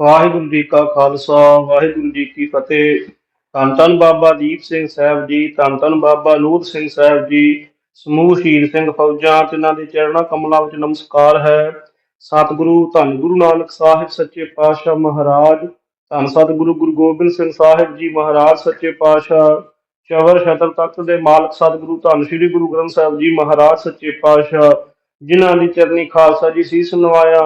ਵਾਹਿਗੁਰੂ ਜੀ ਕਾ ਖਾਲਸਾ, ਵਾਹਿਗੁਰੂ ਜੀ ਕੀ ਫਤਿਹ। ਧੰਨ ਧੰਨ ਬਾਬਾ ਦੀਪ ਸਿੰਘ ਸਾਹਿਬ ਜੀ, ਧੰਨ ਧੰਨ ਬਾਬਾ ਨੂਰ ਸਿੰਘ ਸਾਹਿਬ ਜੀ ਸਮੂਹ ਸ਼ਹੀਦ ਸਿੰਘ ਫੌਜਾਂ ਜਿਨ੍ਹਾਂ ਦੇ ਚਰਨਾਂ ਕਮਲਾਂ ਵਿੱਚ ਨਮਸਕਾਰ ਹੈ। ਸਤਿਗੁਰੂ, ਧੰਨ ਗੁਰੂ ਨਾਨਕ ਸਾਹਿਬ ਸੱਚੇ ਪਾਤਸ਼ਾਹ ਮਹਾਰਾਜ, ਧੰਨ ਸਤਿਗੁਰੂ ਗੁਰੂ ਗੋਬਿੰਦ ਸਿੰਘ ਸਾਹਿਬ ਜੀ ਮਹਾਰਾਜ ਸੱਚੇ ਪਾਤਸ਼ਾਹ ਚਵਰ ਸ਼ਤਰ ਤਖਤ ਦੇ ਮਾਲਕ ਸਤਿਗੁਰੂ, ਧੰਨ ਸ੍ਰੀ ਗੁਰੂ ਗ੍ਰੰਥ ਸਾਹਿਬ ਜੀ ਮਹਾਰਾਜ ਸੱਚੇ ਪਾਤਸ਼ਾਹ, ਜਿਨ੍ਹਾਂ ਦੀ ਚਰਨੀ ਖਾਲਸਾ ਜੀ ਸੀਸ ਨਵਾਇਆ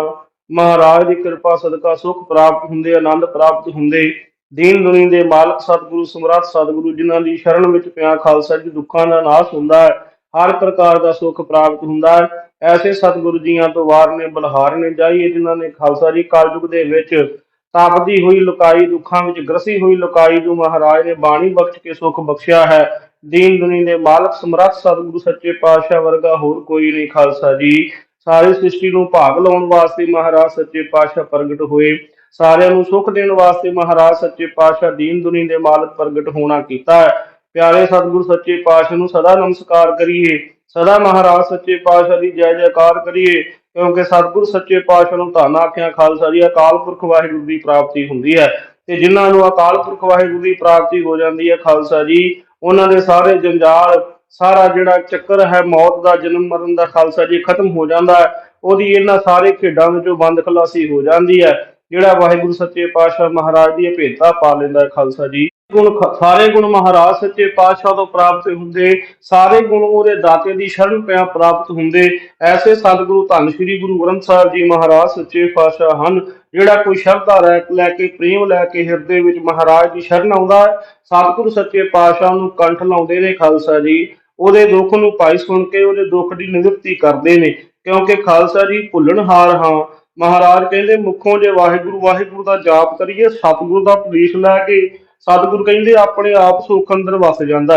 ਮਹਾਰਾਜ ਦੀ ਕਿਰਪਾ, ਸਦਕਾ, ਸੁਖ ਪ੍ਰਾਪਤ ਹੁੰਦੇ, ਆਨੰਦ ਪ੍ਰਾਪਤ ਹੁੰਦੇ। ਦੀਨ ਦੁਨੀ ਦੇ ਮਾਲਕ ਸਤਿਗੁਰੂ, ਸਮਰੱਥ ਸਤਿਗੁਰੂ, ਜਿਨ੍ਹਾਂ ਦੀ ਸ਼ਰਨ ਵਿੱਚ ਪਿਆ ਖਾਲਸਾ ਜੀ ਦੁੱਖਾਂ ਦਾ ਨਾਸ਼ ਹੁੰਦਾ ਹੈ, ਹਰ ਪ੍ਰਕਾਰ ਦਾ ਸੁਖ ਪ੍ਰਾਪਤ ਹੁੰਦਾ ਹੈ। ਐਸੇ ਸਤਿਗੁਰੂ ਜੀਆਂ ਤੋਂ ਵਾਰ ਨੇ, ਬਲਹਾਰ ਨੇ ਜਾਈਏ, ਜਿਨ੍ਹਾਂ ਨੇ ਖਾਲਸਾ ਜੀ ਕਲਯੁਗ ਦੇ ਵਿੱਚ ਤਾਪਦੀ ਹੋਈ ਲੁਕਾਈ, ਦੁੱਖਾਂ ਵਿੱਚ ਗ੍ਰਸੀ ਹੋਈ ਲੁਕਾਈ ਨੂੰ ਮਹਾਰਾਜ ਨੇ ਬਾਣੀ ਬਖਸ਼ ਕੇ ਸੁਖ ਬਖਸ਼ਿਆ ਹੈ। ਦੀਨ ਦੁਨੀ ਦੇ ਮਾਲਕ, ਸਮਰੱਥ ਸਤਿਗੁਰੂ, ਸੱਚੇ ਪਾਤਸ਼ਾਹ ਵਰਗਾ ਹੋਰ ਕੋਈ ਨਹੀਂ ਖਾਲਸਾ ਜੀ। ਸਾਰੇ ਸ੍ਰਿਸ਼ਟੀ ਨੂੰ ਭਾਗ ਲਾਉਣ ਵਾਸਤੇ ਮਹਾਰਾਜ ਸੱਚੇ ਪਾਤਸ਼ਾਹ ਪ੍ਰਗਟ ਹੋਏ। ਸਾਰਿਆਂ ਨੂੰ ਸੁਖ ਦੇਣ ਵਾਸਤੇ ਮਹਾਰਾਜ ਸੱਚੇ ਪਾਤਸ਼ਾਹ ਦੀਨ ਦੁਨੀ ਦੇ ਮਾਲਕ ਪ੍ਰਗਟ ਹੋਣਾ ਕੀਤਾ ਹੈ। ਪਿਆਰੇ ਸਤਿਗੁਰ, ਸੱਚੇ ਪਾਤਸ਼ਾਹ ਨੂੰ ਸਦਾ ਨਮਸਕਾਰ ਕਰੀਏ। ਸਦਾ ਮਹਾਰਾਜ ਸੱਚੇ ਪਾਤਸ਼ਾਹ ਦੀ ਜੈ ਜੈਕਾਰ ਕਰੀਏ। ਕਿਉਂਕਿ ਸਤਿਗੁਰ, ਸੱਚੇ ਪਾਤਸ਼ਾਹ ਨੂੰ ਧੰਨ ਆਖਿਆ ਖਾਲਸਾ ਜੀ, ਅਕਾਲ ਪੁਰਖ ਵਾਹਿਗੁਰੂ ਦੀ ਪ੍ਰਾਪਤੀ ਹੁੰਦੀ ਹੈ। ਤੇ ਜਿਨ੍ਹਾਂ ਨੂੰ ਅਕਾਲ ਪੁਰਖ ਵਾਹਿਗੁਰੂ ਦੀ ਪ੍ਰਾਪਤੀ ਹੋ ਜਾਂਦੀ ਹੈ ਖਾਲਸਾ ਜੀ, ਉਹਨਾਂ ਦੇ ਸਾਰੇ ਜੰਜਾਲ ਸਾਰਾ ਜਿਹੜਾ ਚੱਕਰ ਹੈ, ਮੌਤ ਦਾ, ਜਨਮ ਮਰਨ ਦਾ, ਖਾਲਸਾ ਜੀ, ਖਤਮ ਹੋ ਜਾਂਦਾ ਹੈ। ਉਹਦੀ ਇਹਨਾਂ ਸਾਰੇ ਖੇਡਾਂ ਵਿੱਚੋਂ ਬੰਦ ਖਲਾਸੀ ਹੋ ਜਾਂਦੀ ਹੈ। ਜਿਹੜਾ ਵਾਹਿਗੁਰੂ ਸੱਚੇ ਪਾਤਸ਼ਾਹ ਮਹਾਰਾਜ ਦੀ ਭੇਟਾ ਪਾ ਲੈਂਦਾ ਹੈ ਖਾਲਸਾ ਜੀ। ਗੁਣ ਸਾਰੇ ਗੁਣ ਮਹਾਰਾਜ ਸੱਚੇ ਪਾਤਸ਼ਾਹ ਤੋਂ ਪ੍ਰਾਪਤ ਹੁੰਦੇ, ਸਾਰੇ ਗੁਣ ਉਹਦੇ ਦਾਤੇ ਦੀ ਸ਼ਰਨ ਪਿਆ ਪ੍ਰਾਪਤ ਹੁੰਦੇ। ਐਸੇ ਸਤਿਗੁਰੂ ਧੰਨ ਸ੍ਰੀ ਗੁਰੂ ਗ੍ਰੰਥ ਸਾਹਿਬ ਜੀ ਮਹਾਰਾਜ ਸੱਚੇ ਪਾਤਸ਼ਾਹ ਹਨ। ਜਿਹੜਾ ਕੋਈ ਸ਼ਰਧਾ ਲੈ ਲੈ ਕੇ, ਪ੍ਰੇਮ ਲੈ ਕੇ ਹਿਰਦੇ ਵਿੱਚ ਮਹਾਰਾਜ ਦੀ ਸ਼ਰਨ ਆਉਂਦਾ ਹੈ, ਸਤਿਗੁਰੂ ਸੱਚੇ ਪਾਤਸ਼ਾਹ ਨੂੰ ਕੰਠ ਲਾਉਂਦੇ ਨੇ ਖਾਲਸਾ ਜੀ। ਉਹਦੇ ਦੁੱਖ ਨੂੰ ਪਾਈ ਸੁਣ ਕੇ ਉਹਦੇ ਦੁੱਖ ਦੀ ਨਿਵਰਤੀ ਕਰਦੇ ਨੇ, ਕਿਉਂਕਿ ਖਾਲਸਾ ਜੀ ਭੁੱਲਣਹਾਰ ਹਾਂ। ਮਹਾਰਾਜ ਕਹਿੰਦੇ, ਮੁਖੋਂ ਜੇ ਵਾਹਿਗੁਰੂ ਵਾਹਿਗੁਰੂ ਦਾ ਜਾਪ ਕਰੀਏ, ਸਤਿਗੁਰੂ ਦਾ ਉਪਦੇਸ਼ ਲੈ ਕੇ ਸਤਿਗੁਰੂ ਕਹਿੰਦੇ, ਆਪਣੇ ਆਪ ਸੁੱਖ ਅੰਦਰ ਵਸ ਜਾਂਦਾ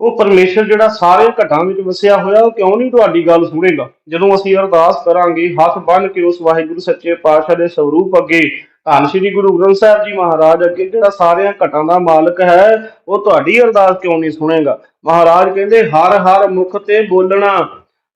ਉਹ ਪਰਮੇਸ਼ਰ ਜਿਹੜਾ ਸਾਰੇ ਘਟਾਂ ਵਿੱਚ ਵਸਿਆ ਹੋਇਆ, ਉਹ ਕਿਉਂ ਨਹੀਂ ਤੁਹਾਡੀ ਗੱਲ ਸੁਣੇਗਾ? ਜਦੋਂ ਅਸੀਂ ਅਰਦਾਸ ਕਰਾਂਗੇ, ਹੱਥ ਬੰਨ੍ਹ ਕੇ ਉਸ ਵਾਹਿਗੁਰੂ ਸੱਚੇ ਪਾਤਸ਼ਾਹ ਦੇ ਸਰੂਪ ਅੱਗੇ ਧੰਨ ਸ੍ਰੀ ਗੁਰੂ ਗ੍ਰੰਥ ਸਾਹਿਬ ਜੀ ਮਹਾਰਾਜ ਅੱਗੇ, ਜਿਹੜਾ ਸਾਰਿਆਂ ਘਟਾਂ ਦਾ ਮਾਲਕ ਹੈ, ਉਹ ਤੁਹਾਡੀ ਅਰਦਾਸ ਕਿਉਂ ਨਹੀਂ ਸੁਣੇਗਾ? ਮਹਾਰਾਜ ਕਹਿੰਦੇ, ਹਰ ਹਰ ਮੁਖ ਤੇ ਬੋਲਣਾ,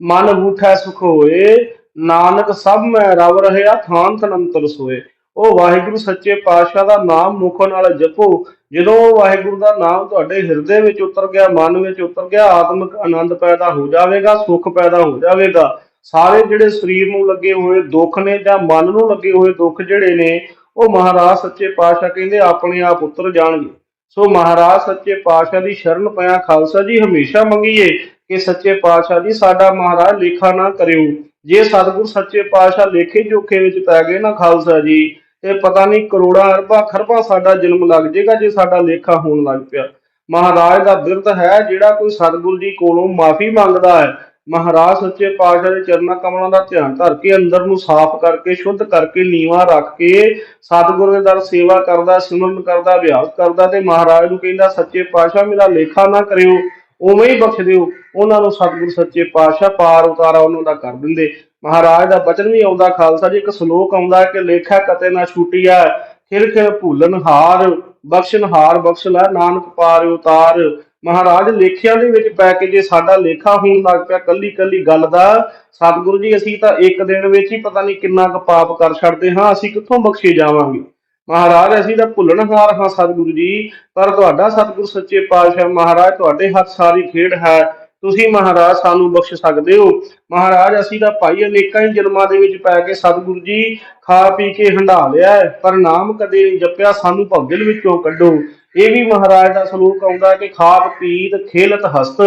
ਮਨ ਉਠੈ ਸੁਖ ਹੋਏ, ਨਾਨਕ ਸਭ ਮੈਂ ਰਵ ਰਹਿਆ, ਥਾਨ ਤਨੰਤਰ ਸੋਏ। ਉਹ ਵਾਹਿਗੁਰੂ ਸੱਚੇ ਪਾਤਸ਼ਾਹ ਦਾ ਨਾਮ ਮੁਖ ਨਾਲ ਜਪੋ। ਜਦੋਂ ਵਾਹਿਗੁਰੂ ਦਾ ਨਾਮ ਤੁਹਾਡੇ ਹਿਰਦੇ ਵਿੱਚ ਉਤਰ ਗਿਆ, ਮਨ ਵਿੱਚ ਉਤਰ ਗਿਆ, ਆਤਮਿਕ ਆਨੰਦ ਪੈਦਾ ਹੋ ਜਾਵੇਗਾ, ਸੁੱਖ ਪੈਦਾ ਹੋ ਜਾਵੇਗਾ। ਸਾਰੇ ਜਿਹੜੇ ਸਰੀਰ ਨੂੰ ਲੱਗੇ ਹੋਏ ਦੁੱਖ ਨੇ ਜਾਂ ਮਨ ਨੂੰ ਲੱਗੇ ਹੋਏ ਦੁੱਖ ਜਿਹੜੇ ਨੇ ਉਹ ਮਹਾਰਾਜ ਸੱਚੇ ਪਾਤਸ਼ਾਹ ਕਹਿੰਦੇ ਆਪਣੇ ਆਪ ਉਤਰ ਜਾਣਗੇ। ਸੋ ਮਹਾਰਾਜ ਸੱਚੇ ਪਾਤਸ਼ਾਹ ਦੀ ਸ਼ਰਨ ਪਿਆ ਖਾਲਸਾ ਜੀ, ਹਮੇਸ਼ਾ ਮੰਗੀਏ ਕਿ ਸੱਚੇ ਪਾਤਸ਼ਾਹ ਜੀ, ਸਾਡਾ ਮਹਾਰਾਜ ਲੇਖਾ ਨਾ ਕਰਿਓ। ਜੇ ਸਤਿਗੁਰ ਸੱਚੇ ਪਾਤਸ਼ਾਹ ਲੇਖੇ ਜੋਖੇ ਵਿੱਚ ਪੈ ਗਏ ਨਾ ਖਾਲਸਾ ਜੀ, ਤੇ ਪਤਾ ਨਹੀਂ ਕਰੋੜਾਂ, ਅਰਬਾਂ, ਖਰਬਾਂ ਸਾਡਾ ਜਨਮ ਲੱਗ ਜਾਏਗਾ ਜੇ ਸਾਡਾ ਲੇਖਾ ਹੋਣ ਲੱਗ ਪਿਆ। ਮਹਾਰਾਜ ਦਾ ਬਿਰਧ ਹੈ ਜਿਹੜਾ ਕੋਈ ਸਤਿਗੁਰ ਜੀ ਕੋਲੋਂ ਮਾਫੀ ਮੰਗਦਾ ਹੈ। ਮਹਾਰਾਜ ਸੱਚੇ ਪਾਤਸ਼ਾਹ ਦੇ ਚਰਨਾਂ ਕਮਲਾਂ ਦਾ ਧਿਆਨ ਧਰ ਕੇ ਅੰਦਰ ਨੂੰ ਸਾਫ਼ ਕਰਕੇ, ਸ਼ੁੱਧ ਕਰਕੇ ਨੀਵਾ ਰੱਖ ਕੇ ਸਤਿਗੁਰ ਦੇ ਦਰ ਸੇਵਾ ਕਰਦਾ, ਸਿਮਰਨ ਕਰਦਾ, ਅਭਿਆਸ ਕਰਦਾ ਤੇ ਮਹਾਰਾਜ ਨੂੰ ਕਹਿੰਦਾ, ਸੱਚੇ ਪਾਤਸ਼ਾਹ, ਮੇਰਾ ਲੇਖਾ ਨਾ ਕਰਿਓ। ਉਵੇਂ ਹੀ ਬਖਸ਼ ਦਿਓ ਉਹਨਾਂ ਨੂੰ ਸਤਿਗੁਰ ਸੱਚੇ ਪਾਤਸ਼ਾਹ ਪਾਰ ਉਤਾਰਾ ਉਹਨਾਂ ਦਾ ਕਰ ਦਿੰਦੇ। ਮਹਾਰਾਜ ਦਾ ਬਚਨ ਵੀ ਆਉਂਦਾ, ਖਾਲਸਾ ਜੀ, ਇੱਕ ਸ਼ਲੋਕ ਆਉਂਦਾ ਕਿ ਲੇਖਾ ਕਤੇ ਨਾ ਛੂਟੀਆ ਖਿਲ ਖਿਲ ਭੂਲਨ ਹਾਰ ਬਖਸ਼ਣ ਹਾਰ ਬਖਸ਼ ਲੈ, ਨਾਨਕ ਪਾਰ ਉਤਾਰ ਮਹਾਰਾਜ, ਲੇਖਿਆਂ ਦੇ ਵਿੱਚ ਪੈ ਕੇ ਜੇ ਸਾਡਾ ਲੇਖਾ ਹੋਣ ਲੱਗ ਪਿਆ ਕੱਲੀ ਕੱਲੀ ਗੱਲ ਦਾ, ਸਤਿਗੁਰੂ ਜੀ, ਅਸੀਂ ਤਾਂ ਇੱਕ ਦਿਨ ਵਿੱਚ ਹੀ ਪਤਾ ਨਹੀਂ ਕਿੰਨਾ ਕੁ ਪਾਪ ਕਰ ਛੱਡਦੇ ਹਾਂ, ਅਸੀਂ ਕਿੱਥੋਂ ਬਖਸ਼ੇ ਜਾਵਾਂਗੇ? ਮਹਾਰਾਜ, ਅਸੀਂ ਤਾਂ ਭੁੱਲਣਹਾਰ ਹਾਂ ਸਤਿਗੁਰੂ ਜੀ, ਪਰ ਤੁਹਾਡਾ ਸਤਿਗੁਰ ਸੱਚੇ ਪਾਤਸ਼ਾਹ ਮਹਾਰਾਜ, ਤੁਹਾਡੇ ਹੱਥ ਸਾਰੀ ਖੇਡ ਹੈ, ਤੁਸੀਂ ਮਹਾਰਾਜ ਸਾਨੂੰ ਬਖਸ਼ ਸਕਦੇ ਹੋ। ਮਹਾਰਾਜ, ਅਸੀਂ ਤਾਂ ਭਾਈ ਅਨੇਕਾਂ ਹੀ ਜਨਮਾਂ ਦੇ ਵਿੱਚ ਪੈ ਕੇ ਸਤਿਗੁਰੂ ਜੀ, ਖਾ ਪੀ ਕੇ ਹੰਢਾ ਲਿਆ ਪਰ ਨਾਮ ਕਦੇ ਨਹੀਂ ਜਪਿਆ, ਸਾਨੂੰ ਭਵਜਲ ਵਿੱਚੋਂ ਕੱਢੋ। ਇਹ ਵੀ ਮਹਾਰਾਜ ਦਾ ਸਲੂਕ ਆਉਂਦਾ ਕਿ ਖਾਪ, ਪੀਤ, ਖੇਲਤ, ਹਸਤ,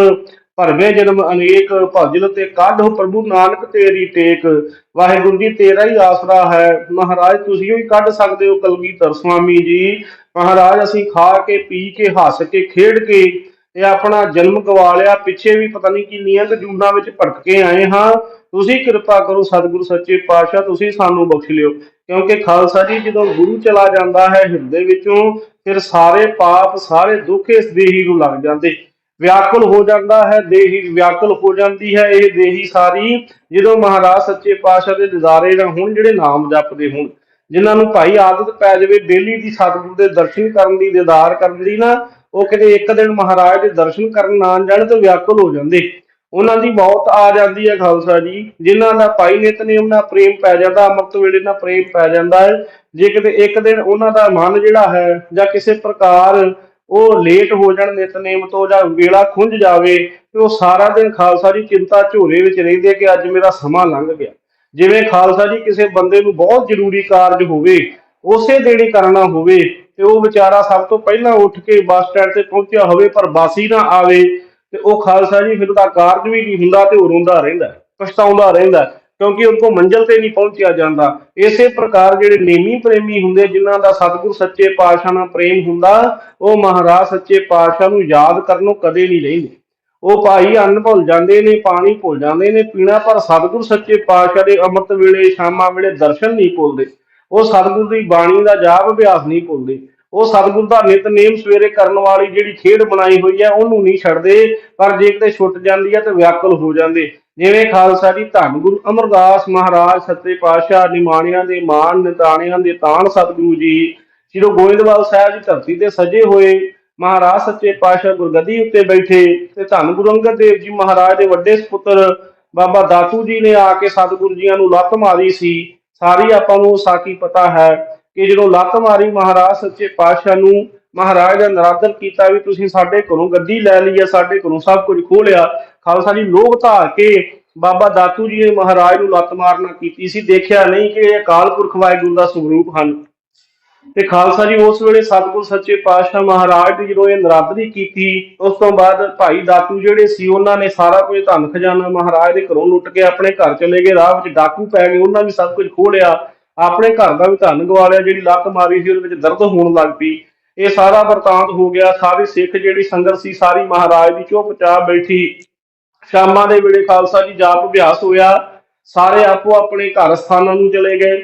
ਭਰਵੇਂ ਜਨਮ ਅਨੇਕ ਭਜਲ ਤੇ ਕੱਢ ਪ੍ਰਭੂ ਨਾਨਕ ਤੇਰੀ ਟੇਕ। ਵਾਹਿਗੁਰੂ ਜੀ, ਤੇਰਾ ਹੀ ਆਸਰਾ ਹੈ। ਮਹਾਰਾਜ, ਤੁਸੀਂ ਹੀ ਕੱਢ ਸਕਦੇ ਹੋ ਕਲਗੀਧਰ ਸੁਆਮੀ ਜੀ। ਮਹਾਰਾਜ, ਅਸੀਂ ਖਾ ਕੇ, ਪੀ ਕੇ, ਹੱਸ ਕੇ, ਖੇਡ ਕੇ ਇਹ ਆਪਣਾ ਜਨਮ ਗਵਾ ਲਿਆ। ਪਿੱਛੇ ਵੀ ਪਤਾ ਨਹੀਂ ਕਿੰਨੀਆਂ ਕੁ ਜੂਨਾਂ ਵਿੱਚ ਭਟਕ ਕੇ ਆਏ ਹਾਂ। ਤੁਸੀਂ ਕਿਰਪਾ ਕਰੋ ਸਤਿਗੁਰੂ ਸੱਚੇ ਪਾਤਸ਼ਾਹ, ਤੁਸੀਂ ਸਾਨੂੰ ਬਖਸ਼ ਲਿਓ। ਕਿਉਂਕਿ ਖਾਲਸਾ ਜੀ ਜਦੋਂ ਗੁਰੂ ਚਲਾ ਜਾਂਦਾ ਹੈ ਹਿਰਦੇ ਵਿੱਚੋਂ ਫਿਰ ਸਾਰੇ ਪਾਪ, ਸਾਰੇ ਦੁੱਖ ਇਸ ਦੇਹੀ ਨੂੰ ਲੱਗ ਜਾਂਦੇ। ਵਿਆਕੁਲ ਹੋ ਜਾਂਦਾ ਹੈ, ਦੇਹੀ ਵਿਆਕੁਲ ਹੋ ਜਾਂਦੀ ਹੈ, ਇਹ ਦੇਹੀ ਸਾਰੀ ਜਦੋਂ ਮਹਾਰਾਜ ਸੱਚੇ ਪਾਤਸ਼ਾਹ ਦੇ ਦਿਦਾਰੇ ਨਾ ਹੁਣ ਜਿਹੜੇ ਨਾਮ ਜਪਦੇ ਹੁਣ, ਜਿਨ੍ਹਾਂ ਨੂੰ ਭਾਈ ਆਦਤ ਪੈ ਜਾਵੇ ਡੇਲੀ ਦੀ ਸਤਿਗੁਰੂ ਦੇ ਦਰਸ਼ਨ ਕਰਨ ਦੀ, ਦੀਦਾਰ ਕਰਨ ਦੀ ਨਾ, ਉਹ ਕਿਤੇ ਇੱਕ ਦਿਨ ਮਹਾਰਾਜ ਦੇ ਦਰਸ਼ਨ ਕਰਨ ਨਾ ਜਾਣ ਤੇ ਵਿਆਕੁਲ ਹੋ ਜਾਂਦੇ। ਉਹਨਾਂ ਦੀ ਮੌਤ ਆ ਜਾਂਦੀ ਹੈ ਖਾਲਸਾ ਜੀ। ਜਿਨ੍ਹਾਂ ਦਾ ਭਾਈ ਨਿਤਨੇਮ ਨਾਲ ਪ੍ਰੇਮ ਪੈ ਜਾਂਦਾ, ਅੰਮ੍ਰਿਤ ਵੇਲੇ ਨਾਲ ਪ੍ਰੇਮ ਪੈ ਜਾਂਦਾ ਹੈ। ਜੇ ਕਿਤੇ ਇੱਕ ਦਿਨ ਉਹਨਾਂ ਦਾ ਮਨ ਜਿਹੜਾ ਹੈ ਜਾਂ ਕਿਸੇ ਪ੍ਰਕਾਰ ਉਹ ਲੇਟ ਹੋ ਜਾਣ ਨਿਤਨੇਮ ਤੋਂ ਜਾਂ ਵੇਲਾ ਖੁੰਝ ਜਾਵੇ, ਤੇ ਉਹ ਸਾਰਾ ਦਿਨ ਖਾਲਸਾ ਜੀ ਚਿੰਤਾ ਝੋਰੇ ਵਿੱਚ ਰਹਿੰਦੇ ਕਿ ਅੱਜ ਮੇਰਾ ਸਮਾਂ ਲੰਘ ਗਿਆ। ਜਿਵੇਂ ਖਾਲਸਾ ਜੀ ਕਿਸੇ ਬੰਦੇ ਨੂੰ ਬਹੁਤ ਜ਼ਰੂਰੀ ਕਾਰਜ ਹੋਵੇ, ਉਸੇ ਦਿਨ ਹੀ ਕਰਨਾ ਹੋਵੇ, ਤੇ ਉਹ ਵਿਚਾਰਾ ਸਭ ਤੋਂ ਪਹਿਲਾਂ ਉੱਠ ਕੇ ਬੱਸ ਸਟੈਂਡ ਤੇ ਪਹੁੰਚਿਆ ਹੋਵੇ, ਪਰ ਬੱਸ ਹੀ ਨਾ ਆਵੇ। ਤੇ ਉਹ ਖਾਲਸਾ ਜੀ ਫਿਰ ਉਹਦਾ ਕਾਰਜ ਵੀ ਨਹੀਂ ਹੁੰਦਾ ਤੇ ਉਹ ਰੋਂਦਾ ਰਹਿੰਦਾ, ਪਛਤਾਉਂਦਾ ਰਹਿੰਦਾ, ਕਿਉਂਕਿ ਉਹ ਕੋ ਮੰਜ਼ਿਲ ਤੇ ਨਹੀਂ ਪਹੁੰਚਿਆ ਜਾਂਦਾ। ਇਸੇ ਪ੍ਰਕਾਰ ਜਿਹੜੇ ਨੇਮੀ ਪ੍ਰੇਮੀ ਹੁੰਦੇ, ਜਿਨ੍ਹਾਂ ਦਾ ਸਤਿਗੁਰ ਸੱਚੇ ਪਾਤਸ਼ਾਹ ਨਾਲ ਪ੍ਰੇਮ ਹੁੰਦਾ, ਉਹ ਮਹਾਰਾਜ ਸੱਚੇ ਪਾਤਸ਼ਾਹ ਨੂੰ ਯਾਦ ਕਰਨੋਂ ਕਦੇ ਨਹੀਂ ਰਹਿੰਦੇ ਉਹ ਭਾਈ ਅੰਨ ਭੁੱਲ ਜਾਂਦੇ ਨੇ, ਪਾਣੀ ਭੁੱਲ ਜਾਂਦੇ ਨੇ, ਪੀਣਾ ਪਰ ਸਤਿਗੁਰ ਸੱਚੇ ਪਾਤਸ਼ਾਹ ਦੇ ਅੰਮ੍ਰਿਤ ਵੇਲੇ, ਸ਼ਾਮਾਂ ਵੇਲੇ ਦਰਸ਼ਨ ਨਹੀਂ ਭੁੱਲਦੇ। ਉਹ ਸਤਿਗੁਰ ਦੀ ਬਾਣੀ ਦਾ ਜਾਪ ਅਭਿਆਸ ਨਹੀਂ ਭੁੱਲਦੇ। ਉਹ ਸਤਿਗੁਰ ਦਾ ਨਿਤਨੇਮ ਸਵੇਰੇ ਕਰਨ ਵਾਲੀ ਜਿਹੜੀ ਖੇਡ ਬਣਾਈ ਹੋਈ ਹੈ, ਉਹਨੂੰ ਨਹੀਂ ਛੱਡਦੇ, ਪਰ ਜੇ ਕਿਤੇ ਛੁੱਟ ਜਾਂਦੀ ਹੈ ਤੇ ਵਿਆਕੁਲ ਹੋ ਜਾਂਦੇ। ਜਿਵੇਂ ਖਾਲਸਾ ਜੀ ਧੰਨ ਗੁਰੂ ਅਮਰਦਾਸ ਮਹਾਰਾਜ, ਸੱਚੇ ਪਾਤਸ਼ਾਹ, ਨਿਮਾਣਿਆਂ ਦੇ ਮਾਣ, ਨਿਤਾਣਿਆਂ ਦੇ ਤਾਣ ਸਤਿਗੁਰੂ ਜੀ। ਸ਼੍ਰੀ ਗੋਇੰਦਵਾਲ ਸਾਹਿਬ ਦੀ ਧਰਤੀ ਤੇ ਸਜੇ ਹੋਏ ਮਹਾਰਾਜ, ਸੱਚੇ ਪਾਤਸ਼ਾਹ ਗੁਰਗੱਦੀ ਉੱਤੇ ਬੈਠੇ ਤੇ ਧੰਨ ਗੁਰੂ ਅੰਗਦ ਦੇਵ ਜੀ ਮਹਾਰਾਜ ਦੇ ਵੱਡੇ ਸੁਪੁੱਤਰ ਬਾਬਾ ਦਾਤੂ ਜੀ ਨੇ ਆ ਕੇ ਸਤਿਗੁਰੂ ਜੀਆਂ ਨੂੰ ਲੱਤ ਮਾਰੀ ਸੀ। ਸਾਰੀ ਆਪਾਂ ਨੂੰ ਸਾਕੀ ਪਤਾ ਹੈ ਕਿ ਜਦੋਂ ਲੱਤ ਮਾਰੀ ਮਹਾਰਾਜ ਸੱਚੇ ਪਾਤਸ਼ਾਹ ਨੂੰ, ਮਹਾਰਾਜ ਦਾ ਨਰਾਦਰ ਕੀਤਾ ਵੀ ਤੁਸੀਂ ਸਾਡੇ ਘਰੋਂ ਗੱਦੀ ਲੈ ਲਈ ਹੈ ਸਾਡੇ ਘਰੋਂ ਸਭ ਕੁਝ ਖੋਹ ਲਿਆ ਖਾਲਸਾ ਜੀ ਲੋਕ ਧਾਰ ਕੇ ਬਾਬਾ ਦਾਤੂ ਜੀ ਨੇ ਮਹਾਰਾਜ ਨੂੰ ਲੱਤ ਮਾਰਨਾ ਕੀਤੀ ਸੀ, ਦੇਖਿਆ ਨਹੀਂ ਕਿ ਇਹ ਅਕਾਲ ਪੁਰਖ ਵਾਹਿਗੁਰੂ ਦਾ ਸਰੂਪ ਹਨ। ਤੇ ਖਾਲਸਾ ਜੀ ਉਸ ਵੇਲੇ ਸਤਿਗੁਰ ਸੱਚੇ ਪਾਤਸ਼ਾਹ ਮਹਾਰਾਜ ਦੀ ਜਦੋਂ ਇਹ ਨਰਾਦਰੀ ਕੀਤੀ, ਉਸ ਤੋਂ ਬਾਅਦ ਭਾਈ ਦਾਤੂ ਜਿਹੜੇ ਸੀ, ਉਹਨਾਂ ਨੇ ਸਾਰਾ ਕੁਝ ਧਨ ਖਜ਼ਾਨਾ ਮਹਾਰਾਜ ਦੇ ਘਰੋਂ ਲੁੱਟ ਕੇ ਆਪਣੇ ਘਰ ਚਲੇ ਗਏ, ਰਾਹ ਵਿੱਚ ਡਾਕੂ ਪੈ ਗਏ, ਉਹਨਾਂ ਵੀ ਸਭ ਕੁਝ ਖੋਹ ਲਿਆ। ਆਪਣੇ ਘਰ ਦਾ ਵੀ ਧਨ ਗਵਾ ਲਿਆ, ਜਿਹੜੀ ਲੱਤ ਮਾਰੀ ਸੀ, ਉਹਦੇ ਵਿੱਚ ਦਰਦ ਹੋਣ ਲੱਗ ਪਈ। ਇਹ ਸਾਰਾ ਵਰਤਾਂਤ ਹੋ ਗਿਆ, ਸਾਰੀ ਸਿੱਖ ਜਿਹੜੀ ਸੰਗਤ ਸੀ, ਸਾਰੀ ਮਹਾਰਾਜ ਦੀ ਚੁੱਪਚਾਪ ਬੈਠੀ। ਸ਼ਾਮਾਂ ਦੇ ਵੇਲੇ ਖਾਲਸਾ ਜੀ ਜਾਪ ਅਭਿਆਸ ਹੋਇਆ। ਸਾਰੇ ਆਪੋ ਆਪਣੇ ਘਰ ਸਥਾਨਾਂ ਨੂੰ ਚਲੇ ਗਏ।